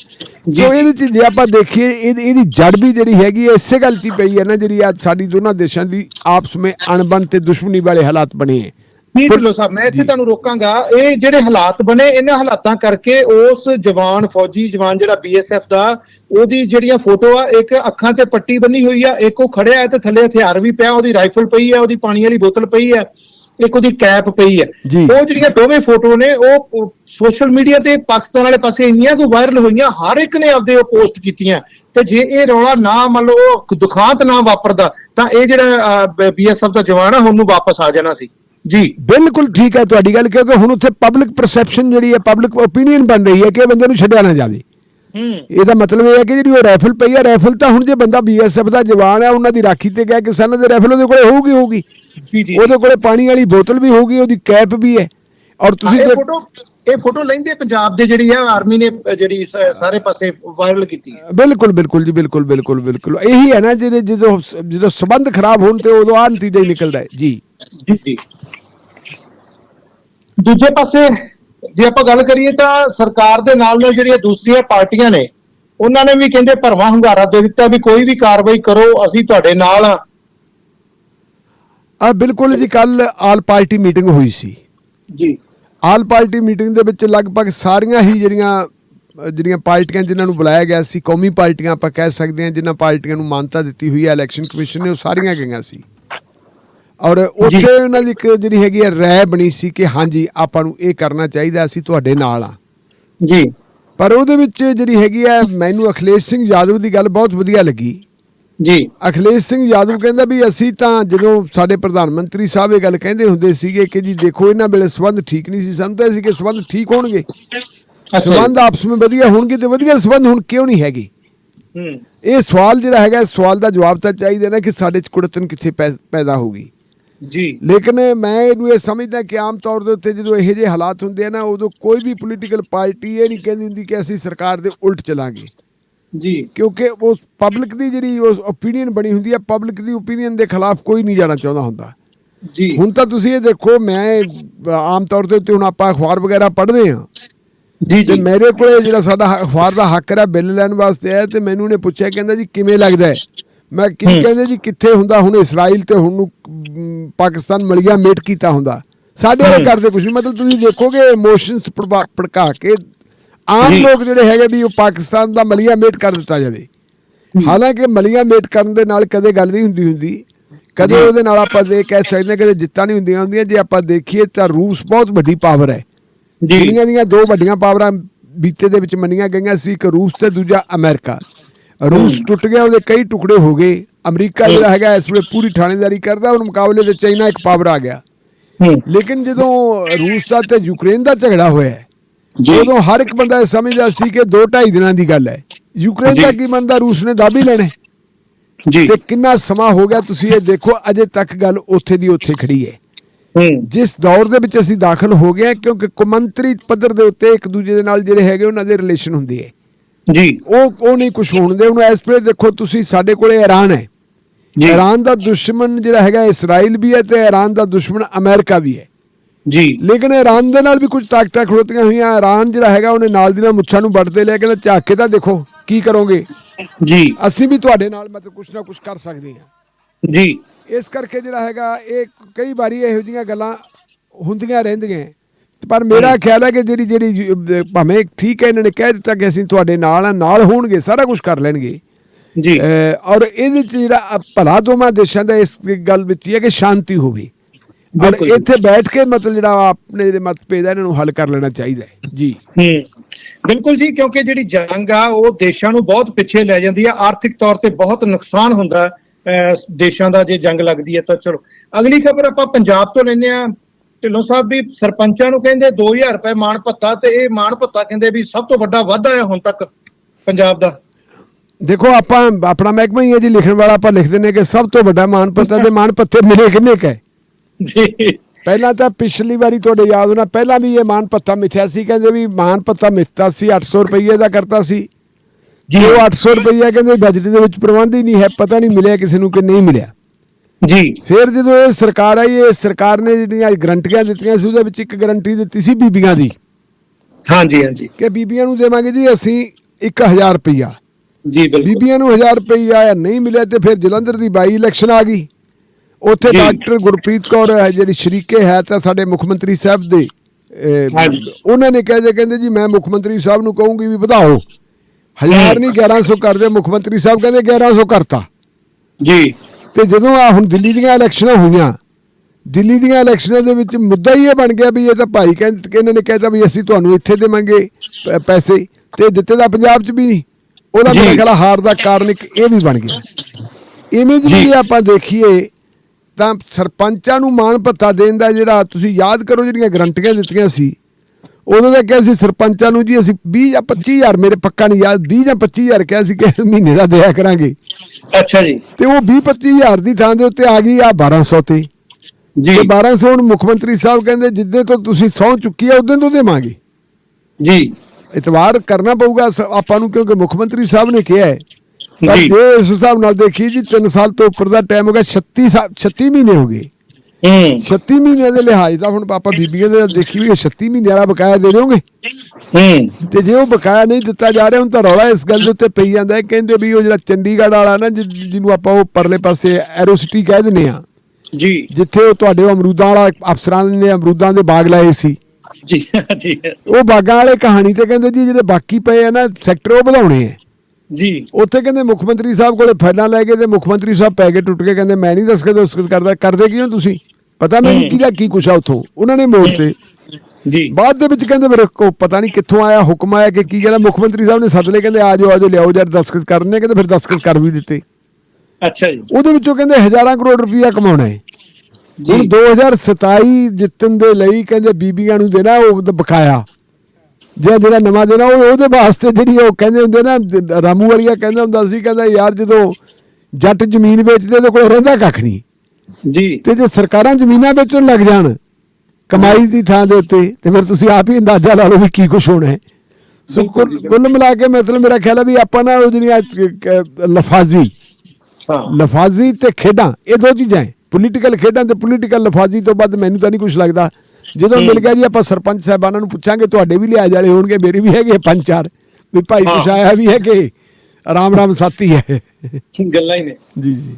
ਜੀ। ਇਹਦੇ ਚ ਜੇ ਆਪਾਂ ਦੇਖੀਏ ਇਹਦੀ ਜੜ ਵੀ ਜਿਹੜੀ ਹੈਗੀ ਹੈ ਇਸੇ ਗੱਲ 'ਚ ਪਈ ਹੈ ਨਾ ਜਿਹੜੀ ਅੱਜ ਸਾਡੀ ਦੋਨਾਂ ਦੇਸ਼ਾਂ ਦੀ ਆਪਸ ਵਿੱਚ ਅਣਬਣ ਤੇ ਦੁਸ਼ਮਣੀ ਵਾਲੇ ਹਾਲਾਤ ਬਣੇ ਹੈ ਨਹੀਂ ਢਿੱਲੋਂ ਸਾਹਿਬ ਮੈਂ ਇੱਥੇ ਤੁਹਾਨੂੰ ਰੋਕਾਂਗਾ ਇਹ ਜਿਹੜੇ ਹਾਲਾਤ ਬਣੇ ਇਹਨਾਂ ਹਾਲਾਤਾਂ ਕਰਕੇ ਉਸ ਜਵਾਨ ਫੌਜੀ ਜਵਾਨ ਜਿਹੜਾ ਬੀਐਸਐਫ ਦਾ ਉਹਦੀ ਜਿਹੜੀਆਂ ਫੋਟੋ ਆ ਇੱਕ ਅੱਖਾਂ ਤੇ ਪੱਟੀ ਬੰਨੀ ਹੋਈ ਆ ਇੱਕ ਉਹ ਖੜਿਆ ਹੈ ਤੇ ਥੱਲੇ ਹਥਿਆਰ ਵੀ ਪਿਆ ਉਹਦੀ ਰਾਈਫਲ ਪਈ ਹੈ ਉਹਦੀ ਪਾਣੀ ਵਾਲੀ ਬੋਤਲ ਪਈ ਹੈ ਇੱਕ ਉਹਦੀ ਕੈਪ ਪਈ ਹੈ। ਉਹ ਜਿਹੜੀਆਂ ਦੋਵੇਂ ਫੋਟੋ ਨੇ ਉਹ ਸੋਸ਼ਲ ਮੀਡੀਆ ਤੇ ਪਾਕਿਸਤਾਨ ਵਾਲੇ ਪਾਸੇ ਇੰਨੀਆਂ ਕੁ ਵਾਇਰਲ ਹੋਈਆਂ ਹਰ ਇੱਕ ਨੇ ਆਪਦੇ ਉਹ ਪੋਸਟ ਕੀਤੀਆਂ। ਤੇ ਜੇ ਇਹ ਰੌਲਾ ਨਾ ਮੰਨ ਲਓ ਦੁਖਾਂਤ ਨਾ ਵਾਪਰਦਾ ਤਾਂ ਇਹ ਜਿਹੜਾ ਬੀਐਸਐਫ ਦਾ ਜਵਾਨ ਆ ਉਹਨੂੰ ਵਾਪਸ ਆ ਜਾਣਾ ਸੀ। ਜੀ। ਬਿਲਕੁਲ ਠੀਕ ਹੈ ਤੁਹਾਡੀ ਗੱਲ ਕਿਉਂਕਿ ਹੁਣ ਉੱਥੇ ਪਬਲਿਕ ਪਰਸੈਪਸ਼ਨ ਜਿਹੜੀ ਹੈ ਪਬਲਿਕ ਓਪੀਨੀਅਨ ਬਣ ਰਹੀ ਹੈ ਕਿ ਇਹ ਬੰਦੇ ਨੂੰ ਛੱਡਿਆ ਨਾ ਜਾਵੇ। ਹੂੰ। ਇਹਦਾ ਮਤਲਬ ਇਹ ਹੈ ਕਿ ਜਿਹੜੀ ਉਹ ਰਾਈਫਲ ਪਈ ਹੈ ਰਾਈਫਲ ਤਾਂ ਹੁਣ ਜੇ ਬੰਦਾ ਬੀਐਸਐਫ ਦਾ ਜਵਾਨ ਹੈ ਉਹਨਾਂ ਦੀ ਰਾਖੀ ਤੇ ਗਿਆ ਕਿਸਾਨਾਂ ਦੇ ਰਾਈਫਲ ਉਹਦੇ ਕੋਲੇ ਹੋਊਗੀ ਹੋਊਗੀ। ਜੀ ਜੀ। ਉਹਦੇ ਕੋਲੇ ਪਾਣੀ ਵਾਲੀ ਬੋਤਲ ਵੀ ਹੋਊਗੀ ਉਹਦੀ ਕੈਪ ਵੀ ਹੈ। ਔਰ ਤੁਸੀਂ ਇਹ ਫੋਟੋ ਇਹ ਫੋਟੋ ਲੈਂਦੇ ਪੰਜਾਬ ਦੇ ਜਿਹੜੀ ਆ ਆਰਮੀ ਨੇ ਜਿਹੜੀ ਸਾਰੇ ਪਾਸੇ ਵਾਇਰਲ ਕੀਤੀ। ਹੈ ਬਿਲਕੁਲ ਬਿਲਕੁਲ ਜੀ ਬਿਲਕੁਲ ਬਿਲਕੁਲ ਬਿਲਕੁਲ। ਇਹੀ ਹੈ ਨਾ ਜਿਹੜੇ ਜਦੋਂ ਜਦੋਂ ਸਬੰਧ ਖਰਾਬ ਹੋਣ ਤੇ ਉਦੋਂ ਆ ਨਤੀਜਾ ਹੀ ਨਿਕਲਦਾ ਹੈ। ਜੀ। ਜੀ ਜੀ। ਦੂਜੇ ਪਾਸੇ ਜੇ ਆਪਾਂ ਗੱਲ ਕਰੀਏ ਤਾਂ ਸਰਕਾਰ ਦੇ ਨਾਲ ਨਾਲ ਜਿਹੜੀਆਂ ਦੂਸਰੀਆਂ ਪਾਰਟੀਆਂ ਨੇ ਉਹਨਾਂ ਨੇ ਵੀ ਕਹਿੰਦੇ ਭਰਵਾਂ ਹੰਗਾਰਾ ਦੇ ਦਿੱਤਾ ਵੀ ਕੋਈ ਵੀ ਕਾਰਵਾਈ ਕਰੋ ਅਸੀਂ ਤੁਹਾਡੇ ਨਾਲ ਆ ਆ ਬਿਲਕੁਲ ਜੀ ਕੱਲ ਆਲ ਪਾਰਟੀ ਮੀਟਿੰਗ ਹੋਈ ਸੀ। ਜੀ। ਆਲ ਪਾਰਟੀ ਮੀਟਿੰਗ ਦੇ ਵਿੱਚ ਲਗਭਗ ਸਾਰੀਆਂ ਹੀ ਜਿਹੜੀਆਂ ਜਿਹੜੀਆਂ ਪਾਰਟੀਆਂ ਜਿਨ੍ਹਾਂ ਨੂੰ ਬੁਲਾਇਆ ਗਿਆ ਸੀ ਕੌਮੀ ਪਾਰਟੀਆਂ ਆਪਾਂ ਕਹਿ ਸਕਦੇ ਹਾਂ ਜਿਨ੍ਹਾਂ ਪਾਰਟੀਆਂ ਨੂੰ ਮਾਨਤਾ ਦਿੱਤੀ ਹੋਈ ਹੈ ਇਲੈਕਸ਼ਨ ਕਮਿਸ਼ਨ ਨੇ ਉਹ ਸਾਰੀਆਂ ਗਈਆਂ ਸੀ। ਔਰ ਉੱਥੇ ਉਹਨਾਂ ਦੀ ਇੱਕ ਜਿਹੜੀ ਹੈਗੀ ਹੈ ਰਾਏ ਬਣੀ ਸੀ ਕਿ ਹਾਂਜੀ ਆਪਾਂ ਨੂੰ ਇਹ ਕਰਨਾ ਚਾਹੀਦਾ ਅਸੀਂ ਤੁਹਾਡੇ ਨਾਲ ਆ। ਜੀ। ਪਰ ਉਹਦੇ ਵਿੱਚ ਜਿਹੜੀ ਹੈਗੀ ਹੈ ਮੈਨੂੰ ਅਖਿਲੇਸ਼ ਸਿੰਘ ਯਾਦਵ ਦੀ ਗੱਲ ਬਹੁਤ ਵਧੀਆ ਲੱਗੀ। ਜੀ। ਅਖਿਲੇਸ਼ ਸਿੰਘ ਯਾਦਵ ਕਹਿੰਦਾ ਵੀ ਅਸੀਂ ਤਾਂ ਜਦੋਂ ਸਾਡੇ ਪ੍ਰਧਾਨ ਮੰਤਰੀ ਸਾਹਿਬ ਇਹ ਗੱਲ ਕਹਿੰਦੇ ਹੁੰਦੇ ਸੀਗੇ ਕਿ ਜੀ ਦੇਖੋ ਇਹਨਾਂ ਵੇਲੇ ਸਬੰਧ ਠੀਕ ਨਹੀਂ ਸੀ ਸਾਨੂੰ ਤਾਂ ਸੀ ਕਿ ਸਬੰਧ ਠੀਕ ਹੋਣਗੇ। ਸਬੰਧ ਆਪਸ ਵਿੱਚ ਵਧੀਆ ਹੋਣਗੇ ਤੇ ਵਧੀਆ ਸਬੰਧ ਹੁਣ ਕਿਉਂ ਨਹੀਂ ਹੈਗੇ? ਹੂੰ। ਇਹ ਸਵਾਲ ਜਿਹੜਾ ਹੈਗਾ ਸਵਾਲ ਦਾ ਜਵਾਬ ਤਾਂ ਚਾਹੀਦਾ ਨਾ ਕਿ ਸਾਡੇ ਚ ਕੁੜਤਨ ਕਿੱਥੇ ਪੈਦਾ ਹੋਊਗੀ। ਜੀ। ਲੇਕਿਨ ਮੈਂ ਇਹਨੂੰ ਇਹ ਸਮਝਦਾ ਕਿ ਆਮ ਤੌਰ ਦੇ ਉੱਤੇ ਜਦੋਂ ਇਹੋ ਜਿਹੇ ਹਾਲਾਤ ਹੁੰਦੇ ਆ ਨਾ ਉਦੋਂ ਕੋਈ ਵੀ ਪੋਲੀਟੀਕਲ ਪਾਰਟੀ ਇਹ ਨਹੀਂ ਕਹਿੰਦੀ ਹੁੰਦੀ ਕਿ ਅਸੀਂ ਸਰਕਾਰ ਦੇ ਉਲਟ ਚਲਾਂਗੇ। ਜੀ। ਕਿਉਂਕਿ ਉਸ ਪਬਲਿਕ ਦੀ ਜਿਹੜੀ ਉਸ ਓਪੀਨੀਅਨ ਬਣੀ ਹੁੰਦੀ ਹੈ ਪਬਲਿਕ ਦੀ ਓਪੀਨੀਅਨ ਦੇ ਖਿਲਾਫ ਕੋਈ ਨਹੀਂ ਜਾਣਾ ਚਾਹੁੰਦਾ ਹੁੰਦਾ। ਜੀ। ਹੁਣ ਤਾਂ ਤੁਸੀਂ ਇਹ ਦੇਖੋ ਮੈਂ ਆਮ ਤੌਰ ਦੇ ਉੱਤੇ ਹੁਣ ਆਪਾਂ ਅਖਬਾਰ ਵਗੈਰਾ ਪੜ੍ਹਦੇ ਹਾਂ। ਜੀ ਜੀ। ਮੇਰੇ ਕੋਲੇ ਜਿਹੜਾ ਸਾਡਾ ਅਖਬਾਰ ਦਾ ਹੱਕ ਹੈ ਬਿੱਲ ਲੈਣ ਵਾਸਤੇ ਆਇਆ ਤੇ ਮੈਨੂੰ ਨੇ ਪੁੱਛਿਆ ਕਹਿੰਦਾ ਜੀ ਕਿਵੇਂ ਲੱਗਦਾ ਹੈ? ਮੈਂ ਕੀ। ਕਹਿੰਦੇ ਜੀ ਕਿੱਥੇ ਹੁੰਦਾ? ਹੁਣ ਇਸਰਾਈਲ ਤੇ ਹੁਣ ਨੂੰ ਪਾਕਿਸਤਾਨ ਮਲੀਆ ਮੇਟ ਕੀਤਾ ਹੁੰਦਾ। ਸਾਡੇ ਵਾਲੇ। ਕਰਦੇ ਕੁਝ ਨਹੀਂ ਮਤਲਬ ਤੁਸੀਂ ਦੇਖੋਗੇ ਇਮੋਸ਼ਨਸ ਭੜਕਾ ਕੇ ਆਮ। ਲੋਕ ਜਿਹੜੇ ਹੈਗੇ ਵੀ ਉਹ ਪਾਕਿਸਤਾਨ ਦਾ ਮਲੀਆ ਮੇਟ ਕਰ ਦਿੱਤਾ ਜਾਵੇ। ਹਾਲਾਂਕਿ ਮਲੀਆ ਮੇਟ ਕਰਨ ਦੇ ਨਾਲ ਕਦੇ ਗੱਲ ਨਹੀਂ ਹੁੰਦੀ ਹੁੰਦੀ ਕਦੇ। ਉਹਦੇ ਨਾਲ ਆਪਾਂ ਇਹ ਕਹਿ ਸਕਦੇ ਹਾਂ ਕਿ ਜਿੱਤਾਂ ਨਹੀਂ ਹੁੰਦੀਆਂ ਹੁੰਦੀਆਂ। ਜੇ ਆਪਾਂ ਦੇਖੀਏ ਤਾਂ ਰੂਸ ਬਹੁਤ ਵੱਡੀ ਪਾਵਰ ਹੈ। ਜੀ। ਦੁਨੀਆ ਦੀਆਂ ਦੋ ਵੱਡੀਆਂ ਪਾਵਰਾਂ ਬੀਤੇ ਦੇ ਵਿੱਚ ਮੰਨੀਆਂ ਗਈਆਂ ਸੀ ਇੱਕ ਰੂਸ ਤੇ ਦੂਜਾ ਅਮਰੀਕਾ। ਰੂਸ ਟੁੱਟ ਗਿਆ ਉਹਦੇ ਕਈ ਟੁਕੜੇ ਹੋ ਗਏ। ਅਮਰੀਕਾ ਜਿਹੜਾ ਹੈਗਾ ਇਸ ਵੇਲੇ ਪੂਰੀ ਥਾਣੇਦਾਰੀ ਕਰਦਾ ਉਹਨ ਮੁਕਾਬਲੇ ਵਿੱਚ ਚਾਈਨਾ ਇੱਕ ਪਾਵਰ ਆ ਗਿਆ। ਲੇਕਿਨ ਜਦੋਂ ਰੂਸ ਦਾ ਤੇ ਯੂਕਰੇਨ ਦਾ ਝਗੜਾ ਹੋਇਆ ਉਦੋਂ ਹਰ ਇੱਕ ਬੰਦਾ ਇਹ ਸਮਝਦਾ ਸੀ ਕਿ 2.5 ਦਿਨਾਂ ਦੀ ਗੱਲ ਹੈ। ਯੂਕਰੇਨ। ਦਾ ਕੀ ਮੰਨਦਾ ਰੂਸ ਨੇ ਦਾਬੀ ਲੈਣੇ ਜੀ। ਤੇ ਕਿੰਨਾ ਸਮਾਂ ਹੋ ਗਿਆ ਤੁਸੀਂ ਇਹ ਦੇਖੋ ਅਜੇ ਤੱਕ ਗੱਲ ਉੱਥੇ ਦੀ ਉੱਥੇ ਖੜੀ ਹੈ। ਜਿਸ ਦੌਰ ਦੇ ਵਿੱਚ ਅਸੀਂ ਦਾਖਲ ਹੋ ਗਏ ਕਿਉਂਕਿ ਕੌਮਾਂਤਰੀ ਪੱਧਰ ਦੇ ਉੱਤੇ ਇੱਕ ਦੂਜੇ ਦੇ ਨਾਲ ਜਿਹੜੇ ਹੈਗੇ ਉਹਨਾਂ ਦੇ ਰਿਲੇਸ਼ਨ ਹੁੰਦੇ ਹੈ। ਜੀ। ਉਹ ਉਹ ਨਹੀਂ ਕੁਝ ਹੋਣ ਦੇ ਹੁਣ ਇਸ ਵੇਲੇ ਦੇਖੋ ਤੁਸੀਂ ਸਾਡੇ ਕੋਲੇ ਈਰਾਨ ਹੈ। ਜੀ। ਈਰਾਨ ਦਾ ਦੁਸ਼ਮਣ ਜਿਹੜਾ ਹੈਗਾ ਇਸਰਾਈਲ ਵੀ ਹੈ ਤੇ ਈਰਾਨ ਦਾ ਦੁਸ਼ਮਣ ਅਮਰੀਕਾ ਵੀ ਹੈ। ਜੀ। ਲੇਕਿਨ ਈਰਾਨ ਦੇ ਨਾਲ ਵੀ ਕੁਝ ਤਾਕਤਾਂ ਖੜੋਤੀਆਂ ਹੋਈਆਂ। ਈਰਾਨ ਜਿਹੜਾ ਹੈਗਾ ਉਹਨੇ ਨਾਲ ਦੀ ਨਾਲ ਮੁੱਛਾਂ ਨੂੰ ਵੱਟਦੇ ਲਿਆ। ਕਹਿੰਦਾ ਝਾਕ ਕੇ ਤਾਂ ਦੇਖੋ ਕੀ ਕਰੋਗੇ? ਜੀ। ਅਸੀਂ ਵੀ ਤੁਹਾਡੇ ਨਾਲ ਮਤਲਬ ਕੁਝ ਨਾ ਕੁਝ ਕਰ ਸਕਦੇ ਹਾਂ। ਜੀ। ਇਸ ਕਰਕੇ ਜਿਹੜਾ ਹੈਗਾ ਇਹ ਕਈ ਵਾਰੀ ਇਹੋ ਜਿਹੀਆਂ ਗੱਲਾਂ ਹੁੰਦੀਆਂ ਰਹਿੰਦੀਆਂ। ਪਰ ਮੇਰਾ ਖਿਆਲ ਹੈ ਕਿ ਜਿਹੜੀ ਜਿਹੜੀ ਭਾਵੇਂ ਠੀਕ ਹੈ ਇਹਨਾਂ ਨੇ ਕਹਿ ਦਿੱਤਾ ਕਿ ਅਸੀਂ ਤੁਹਾਡੇ ਨਾਲ ਆ ਨਾਲ ਹੋਣਗੇ ਸਾਰਾ ਕੁਝ ਕਰ ਲੈਣਗੇ। ਜੀ। ਔਰ ਇਹਦੇ ਚ ਜਿਹੜਾ ਭਲਾ ਦੋਵਾਂ ਦੇਸ਼ਾਂ ਦਾ ਇਸ ਗੱਲ ਵਿੱਚ ਹੈ ਕਿ ਸ਼ਾਂਤੀ ਹੋਵੇ। ਔਰ। ਇੱਥੇ ਬੈਠ ਕੇ ਮਤਲਬ ਜਿਹੜਾ ਆਪਣੇ ਜਿਹੜੇ ਮਤਭੇਦ ਇਹਨਾਂ ਨੂੰ ਹੱਲ ਕਰ ਲੈਣਾ ਚਾਹੀਦਾ ਹੈ। ਜੀ। ਹੂੰ। ਬਿਲਕੁਲ ਜੀ ਕਿਉਂਕਿ ਜਿਹੜੀ ਜੰਗ ਆ ਉਹ ਦੇਸ਼ਾਂ ਨੂੰ ਬਹੁਤ ਪਿੱਛੇ ਲੈ ਜਾਂਦੀ ਆ। ਆਰਥਿਕ ਤੌਰ ਤੇ ਬਹੁਤ ਨੁਕਸਾਨ ਹੁੰਦਾ ਦੇਸ਼ਾਂ ਦਾ ਜੇ ਜੰਗ ਲੱਗਦੀ ਹੈ ਤਾਂ ਚਲੋ। ਅਗਲੀ ਖਬਰ ਆਪਾਂ ਪੰਜਾਬ ਤੋਂ ਲੈਂਦੇ ਆ ਢਿੱਲੋਂ ਸਾਹਿਬ ਵੀ ਸਰਪੰਚਾਂ ਨੂੰ ਕਹਿੰਦੇ 2000 ਰੁਪਏ ਮਾਣ ਭੱਤਾ ਤੇ ਇਹ ਮਾਣ ਭੱਤਾ ਕਹਿੰਦੇ ਵੀ ਸਭ ਤੋਂ ਵੱਡਾ ਵਾਧਾ ਹੈ ਹੁਣ ਤੱਕ ਪੰਜਾਬ ਦਾ। ਦੇਖੋ ਆਪਾਂ ਆਪਣਾ ਮਹਿਕਮਾ ਹੀ ਹੈ ਜੀ ਲਿਖਣ ਵਾਲਾ ਆਪਾਂ ਲਿਖ ਦਿੰਦੇ ਕਿ ਸਭ ਤੋਂ ਵੱਡਾ ਮਾਨ ਪੱਤਾ ਤੇ ਮਾਨ ਪੱਤੇ ਮਿਲੇ ਕਿੰਨੇ ਕੁ ਜੀ। ਪਹਿਲਾਂ ਤਾਂ ਪਿਛਲੀ ਵਾਰੀ ਤੁਹਾਡੇ ਯਾਦ ਹੋਣਾ ਪਹਿਲਾਂ ਵੀ ਇਹ ਮਾਨ ਪੱਤਾ ਮਿਥਿਆ ਸੀ ਕਹਿੰਦੇ ਵੀ ਮਾਨ ਪੱਤਾ ਮਿੱਥਤਾ ਸੀ 800 ਰੁਪਏ ਦਾ ਕਰਤਾ ਸੀ। ਜੀ। ਉਹ 800 ਰੁਪਏ ਕਹਿੰਦੇ ਬਜਟ ਦੇ ਵਿੱਚ ਪ੍ਰਬੰਧ ਹੀ ਨਹੀਂ ਹੈ ਪਤਾ ਨਹੀਂ ਮਿਲਿਆ ਕਿਸੇ ਨੂੰ ਕਿ ਨਹੀਂ ਮਿਲਿਆ। ਜੀ। ਫਿਰ ਜਦੋਂ ਇਹ ਸਰਕਾਰ ਆਈ ਇਹ ਸਰਕਾਰ ਨੇ ਜਿਹੜੀਆਂ ਗਰੰਟੀਆਂ ਦਿੱਤੀਆਂ ਸੀ ਉਹਦੇ ਵਿੱਚ ਇੱਕ ਗਰੰਟੀ ਦਿੱਤੀ ਸੀ ਬੀਬੀਆਂ ਦੀ। ਹਾਂਜੀ ਹਾਂਜੀ। ਕਿ ਬੀਬੀਆਂ ਨੂੰ ਦੇਵਾਂਗੇ ਜੀ ਅਸੀਂ 1000 ਰੁਪਈਆ। ਜੀ ਬਿਲਕੁਲ। ਬੀਬੀਆਂ ਨੂੰ 1000 ਰੁਪਈਆ ਨਹੀਂ ਮਿਲਿਆ ਤੇ ਫਿਰ ਜਲੰਧਰ ਦੀ ਬਾਈ ਇਲੈਕਸ਼ਨ ਆ ਗਈ। ਉੱਥੇ। ਡਾਕਟਰ ਗੁਰਪ੍ਰੀਤ ਕੌਰ ਹੈ ਜਿਹੜੀ ਸ਼ਰੀਕੇ ਹੈ ਤਾਂ ਸਾਡੇ ਮੁੱਖ ਮੰਤਰੀ ਸਾਹਿਬ ਦੇ। ਉਹਨਾਂ ਨੇ ਕਹਿੰਦੇ ਕਹਿੰਦੇ ਜੀ ਮੈਂ ਮੁੱਖ ਮੰਤਰੀ ਸਾਹਿਬ ਨੂੰ ਕਹੂੰਗੀ ਵੀ ਵਧਾਓ। ਹਜ਼ਾਰ ਨਹੀਂ 1100 ਕਰਦੇ ਮੁੱਖ ਮੰਤਰੀ ਸਾਹਿਬ ਕਹਿੰਦੇ 1100 ਕਰਤਾ। ਜੀ। ਤੇ ਜਦੋਂ ਆ ਹੁਣ ਦਿੱਲੀ ਦੀਆਂ ਇਲੈਕਸ਼ਨਾਂ ਹੋਈਆਂ ਦਿੱਲੀ ਦੀਆਂ ਇਲੈਕਸ਼ਨਾਂ ਦੇ ਵਿੱਚ ਮੁੱਦਾ ਹੀ ਇਹ ਬਣ ਗਿਆ ਵੀ ਇਹ ਤਾਂ ਭਾਈ ਕਹਿੰਦੇ ਕਿ ਇਹਨਾਂ ਨੇ ਕਹਿਤਾ ਵੀ ਅਸੀਂ ਤੁਹਾਨੂੰ ਇੱਥੇ ਦੇਵਾਂਗੇ ਪੈਸੇ ਤੇ ਦਿੱਤੇ ਦਾ ਪੰਜਾਬ 'ਚ ਵੀ ਨਹੀਂ ਉਹਦਾ। ਮੇਰੇ ਖਿਆਲ ਹਾਰ ਦਾ ਕਾਰਨ ਇੱਕ ਇਹ ਵੀ ਬਣ ਗਿਆ ਇਵੇਂ। ਜੇ ਆਪਾਂ ਦੇਖੀਏ ਤਾਂ ਸਰਪੰਚਾਂ ਨੂੰ ਮਾਣ ਭੱਤਾ ਦੇਣ ਦਾ ਜਿਹੜਾ ਤੁਸੀਂ ਯਾਦ ਕਰੋ ਜਿਹੜੀਆਂ ਗਰੰਟੀਆਂ ਦਿੱਤੀਆਂ ਸੀ ਉਦੋਂ ਤਾਂ ਕਿਹਾ ਸੀ ਸਰਪੰਚਾਂ ਨੂੰ ਜੀ ਅਸੀਂ 20 ਜਾਂ 25000 ਮੇਰੇ ਪੱਕਾ ਨਹੀਂ ਯਾਦ 20 ਜਾਂ 25000 ਕਿਹਾ ਸੀ ਕਿ ਮਹੀਨੇ ਦਾ ਦਿਆ ਕਰਾਂਗੇ। ਅੱਛਾ ਜੀ। ਤੇ ਉਹ 20 25000 ਦੀ ਥਾਂ ਦੇ ਉੱਤੇ ਆ ਗਈ ਆ 1200 ਤੇ। ਜੀ। ਤੇ 1200 ਹੁਣ ਮੁੱਖ ਮੰਤਰੀ ਸਾਹਿਬ ਕਹਿੰਦੇ ਜਿੱਦੇ ਤੋਂ ਤੁਸੀਂ ਸਹੁੰ ਚੁੱਕੀ ਆ ਉਦੋਂ ਤੋਂ ਦੇਵਾਂਗੇ। ਜੀ। ਇਤਵਾਰ ਕਰਨਾ ਪਊਗਾ ਸ- ਆਪਾਂ ਨੂੰ ਕਿਉਂਕਿ ਮੁੱਖ ਮੰਤਰੀ ਸਾਹਿਬ ਨੇ ਕਿਹਾ ਹੈ। ਜੀ। ਜੇ ਇਸ ਹਿਸਾਬ ਨਾਲ ਦੇਖੀਏ ਜੀ 3 ਸਾਲ ਤੋਂ ਉੱਪਰ ਦਾ ਟਾਈਮ ਹੋ ਗਿਆ 36 ਸਾ- 36 ਮਹੀਨੇ ਹੋ ਗਏ। ਹੂੰ। 36 ਮਹੀਨਿਆਂ ਦੇ ਲਿਹਾਜ਼ ਦਾ ਹੁਣ ਆਪਾਂ ਬੀਬੀਆਂ ਦੇ ਦੇਖੀ ਵੀ 36 ਮਹੀਨੇ ਵਾਲਾ ਬਕਾਇਆ ਦੇ ਦਿਓਗੇ? ਹੂੰ। ਤੇ ਜੇ ਉਹ ਬਕਾਇਆ ਨਹੀਂ ਦਿੱਤਾ ਜਾ ਰਿਹਾ ਹੁਣ ਤਾਂ ਰੌਲਾ ਇਸ ਗੱਲ ਦੇ ਉੱਤੇ ਪਈ ਜਾਂਦਾ ਹੈ। ਕਹਿੰਦੇ ਵੀ ਉਹ ਜਿਹੜਾ ਚੰਡੀਗੜ੍ਹ ਵਾਲਾ ਨਾ ਜਿ- ਜਿਹਨੂੰ ਆਪਾਂ ਉਹ ਪਰਲੇ ਪਾਸੇ ਐਰੋਸਿਟੀ ਕਹਿ ਦਿੰਦੇ ਆ ਜੀ। ਜਿੱਥੇ ਉਹ ਤੁਹਾਡੇ ਉਹ ਅਮਰੂਦਾਂ ਵਾਲਾ ਅਫਸਰਾਂ ਨੇ ਅਮਰੂਦਾਂ ਦੇ ਬਾਗ ਲਾਏ ਸੀ। ਜੀ ਜੀ। ਉਹ ਬਾਗਾਂ ਵਾਲੇ ਕਹਾਣੀ ਤੇ ਕਹਿੰਦੇ ਜੀ ਜਿਹੜੇ ਬਾਕੀ ਪਏ ਆ ਨਾ ਸੈਕਟਰ ਉਹ ਵਧਾਉਣੇ ਆ। ਜੀ। ਉੱਥੇ ਕਹਿੰਦੇ ਮੁੱਖ ਮੰਤਰੀ ਸਾਹਿਬ ਕੋਲੇ ਫਾਈਲਾਂ ਲੈ ਕੇ ਤੇ ਮੁੱਖ ਮੰਤਰੀ ਸਾਹਿਬ ਪੈ ਕੇ ਟੁੱਟ ਕੇ ਕਹਿੰਦੇ ਮੈਂ ਨਹੀਂ ਦੱਸ ਕੇ ਕਰਦਾ ਕਰਦੇ ਕਿਉਂ ਤੁਸੀਂ? ਪਤਾ ਮੈਨੂੰ। ਕਿਹਦਾ ਕੀ ਕੁਛ ਆ ਉੱਥੋਂ? ਉਹਨਾਂ ਨੇ ਮੋੜ ਤੇ। ਜੀ। ਬਾਅਦ ਦੇ ਵਿੱਚ ਕਹਿੰਦੇ ਮੇਰੇ ਕੋ ਪਤਾ ਨਹੀਂ ਕਿੱਥੋਂ ਆਇਆ ਹੁਕਮ ਆਇਆ ਕਿ ਕੀ ਕਹਿੰਦਾ ਮੁੱਖ ਮੰਤਰੀ ਸਾਹਿਬ ਨੇ ਸੱਦ ਲਏ ਕਹਿੰਦੇ ਆ ਜਾਓ ਆ ਜਾਓ ਲਿਆਓ ਜਦ ਦਸਖਤ ਕਰਨੇ ਕਹਿੰਦੇ ਫਿਰ ਦਸਖਤ ਕਰ ਵੀ ਦਿੱਤੇ। ਅੱਛਾ ਜੀ। ਉਹਦੇ ਵਿੱਚੋਂ ਕਹਿੰਦੇ ਹਜ਼ਾਰਾਂ ਕਰੋੜ ਰੁਪਈਆ ਕਮਾਉਣਾ ਹੈ। ਹੁਣ ਜੀ 2027 ਜਿੱਤਣ ਦੇ ਲਈ ਕਹਿੰਦੇ ਬੀਬੀਆਂ ਨੂੰ ਦੇਣਾ ਉਹ ਬਕਾਇਆ ਜਿਹੜਾ ਜਿਹੜਾ ਨਵਾਂ ਦੇਣਾ ਉਹ ਉਹਦੇ ਵਾਸਤੇ ਜਿਹੜੀ ਉਹ ਕਹਿੰਦੇ ਹੁੰਦੇ ਨਾ ਰਾਮੂ ਵਾਲੀਆ ਕਹਿੰਦਾ ਹੁੰਦਾ ਸੀ ਕਹਿੰਦਾ ਯਾਰ ਜਦੋਂ ਜੱਟ ਜ਼ਮੀਨ ਵੇਚਦੇ ਤੇ ਕੋਈ ਰਹਿੰਦਾ ਕੱਖ ਨਹੀਂ। ਜੀ। ਤੇ ਜੇ ਸਰਕਾਰਾਂ ਜ਼ਮੀਨਾਂ ਵੇਚਣ ਲੱਗ ਜਾਣ ਕਮਾਈ ਦੀ ਥਾਂ ਦੇ ਉੱਤੇ ਤੇ ਫਿਰ ਤੁਸੀਂ ਆਪ ਹੀ ਅੰਦਾਜ਼ਾ ਲਾ ਲਓ ਵੀ ਕੀ ਕੁਝ ਹੋਣਾ ਹੈ। ਸੋ ਕੁੱਲ ਮਿਲਾ ਕੇ ਮਤਲਬ ਮੇਰਾ ਖਿਆਲ ਹੈ ਵੀ ਆਪਾਂ ਨਾ ਉਹ ਜਿਹੜੀਆਂ ਲਫਾਜ਼ੀ ਹਾਂ। ਲਫਾਜ਼ੀ ਤੇ ਖੇਡਾਂ ਇਹ ਦੋ ਚੀਜ਼ਾਂ ਹੈ। ਪੋਲੀਟੀਕਲ ਖੇਡਾਂ ਤੇ ਪੋਲੀਟੀਕਲ ਲਫਾਜ਼ੀ ਤੋਂ ਬਾਅਦ ਮੈਨੂੰ ਤਾਂ ਨਹੀਂ ਕੁਝ ਲੱਗਦਾ। ਜਦੋਂ ਮਿਲ ਗਿਆ ਜੀ ਆਪਾਂ ਸਰਪੰਚ ਸਾਹਿਬਾਨਾਂ ਨੂੰ ਪੁੱਛਾਂਗੇ ਤੁਹਾਡੇ ਵੀ ਲਿਆਜ ਵਾਲੇ ਹੋਣਗੇ ਮੇਰੇ ਵੀ ਹੈਗੇ ਪੰਜ ਚਾਰ। ਵੀ ਭਾਈ ਹਾਂ। ਕੁਛ ਆਇਆ ਵੀ ਹੈ ਕਿ ਰਾਮ ਰਾਮ ਸਾਥੀ ਹੈ। ਗੱਲਾਂ ਹੀ ਨੇ। ਜੀ ਜੀ।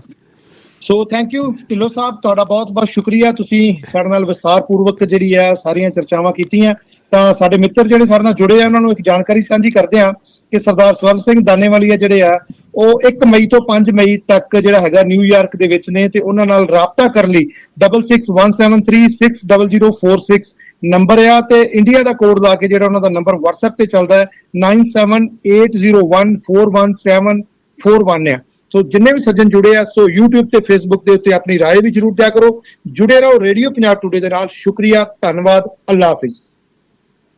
So thank you Dhillon sahib ਤੁਹਾਡਾ ਬਹੁਤ ਬਹੁਤ ਸ਼ੁਕਰੀਆ। ਤੁਸੀਂ ਸਾਡੇ ਨਾਲ ਵਿਸਤਾਰ ਪੂਰਵਕ ਜਿਹੜੀ ਆ ਸਾਰੀਆਂ ਚਰਚਾਵਾਂ ਕੀਤੀਆਂ। ਤਾਂ ਸਾਡੇ ਮਿੱਤਰ ਜਿਹੜੇ ਸਾਡੇ ਨਾਲ ਜੁੜੇ ਆ ਉਹਨਾਂ ਨੂੰ ਇੱਕ ਜਾਣਕਾਰੀ ਸਾਂਝੀ ਕਰਦੇ ਆ ਕਿ ਸਰਦਾਰ ਸਵਰਨ ਸਿੰਘ ਦਾਨੇਵਾਲੀਆ ਜਿਹੜੇ ਆ ਉਹ 1 ਮਈ ਤੋਂ 5 ਮਈ ਤੱਕ ਜਿਹੜਾ ਹੈਗਾ ਨਿਊਯਾਰਕ ਦੇ ਵਿੱਚ ਨੇ ਤੇ ਉਹਨਾਂ ਨਾਲ ਰਾਬਤਾ ਕਰਨ ਲਈ 6617360046 ਨੰਬਰ ਆ ਤੇ ਇੰਡੀਆ ਦਾ ਕੋਡ ਲਾ ਕੇ ਜਿਹੜਾ ਉਹਨਾਂ ਦਾ ਨੰਬਰ WhatsApp ਤੇ ਚੱਲਦਾ ਹੈ 9780141741 ਆ ਸੋ ਜਿੰਨੇ ਵੀ ਸੱਜਣ ਜੁੜੇ ਆ ਸੋ YouTube ਤੇ Facebook ਦੇ ਉੱਤੇ ਆਪਣੀ رائے ਵੀ ਜਰੂਰ ਦਿਆ ਕਰੋ ਜੁੜੇ ਰਹੋ ਰੇਡੀਓ ਪੰਜਾਬ ਟੁਡੇ ਦੇ ਨਾਲ ਸ਼ੁਕਰੀਆ ਧੰਨਵਾਦ ਅੱਲਾ ਹਾਫਿਜ਼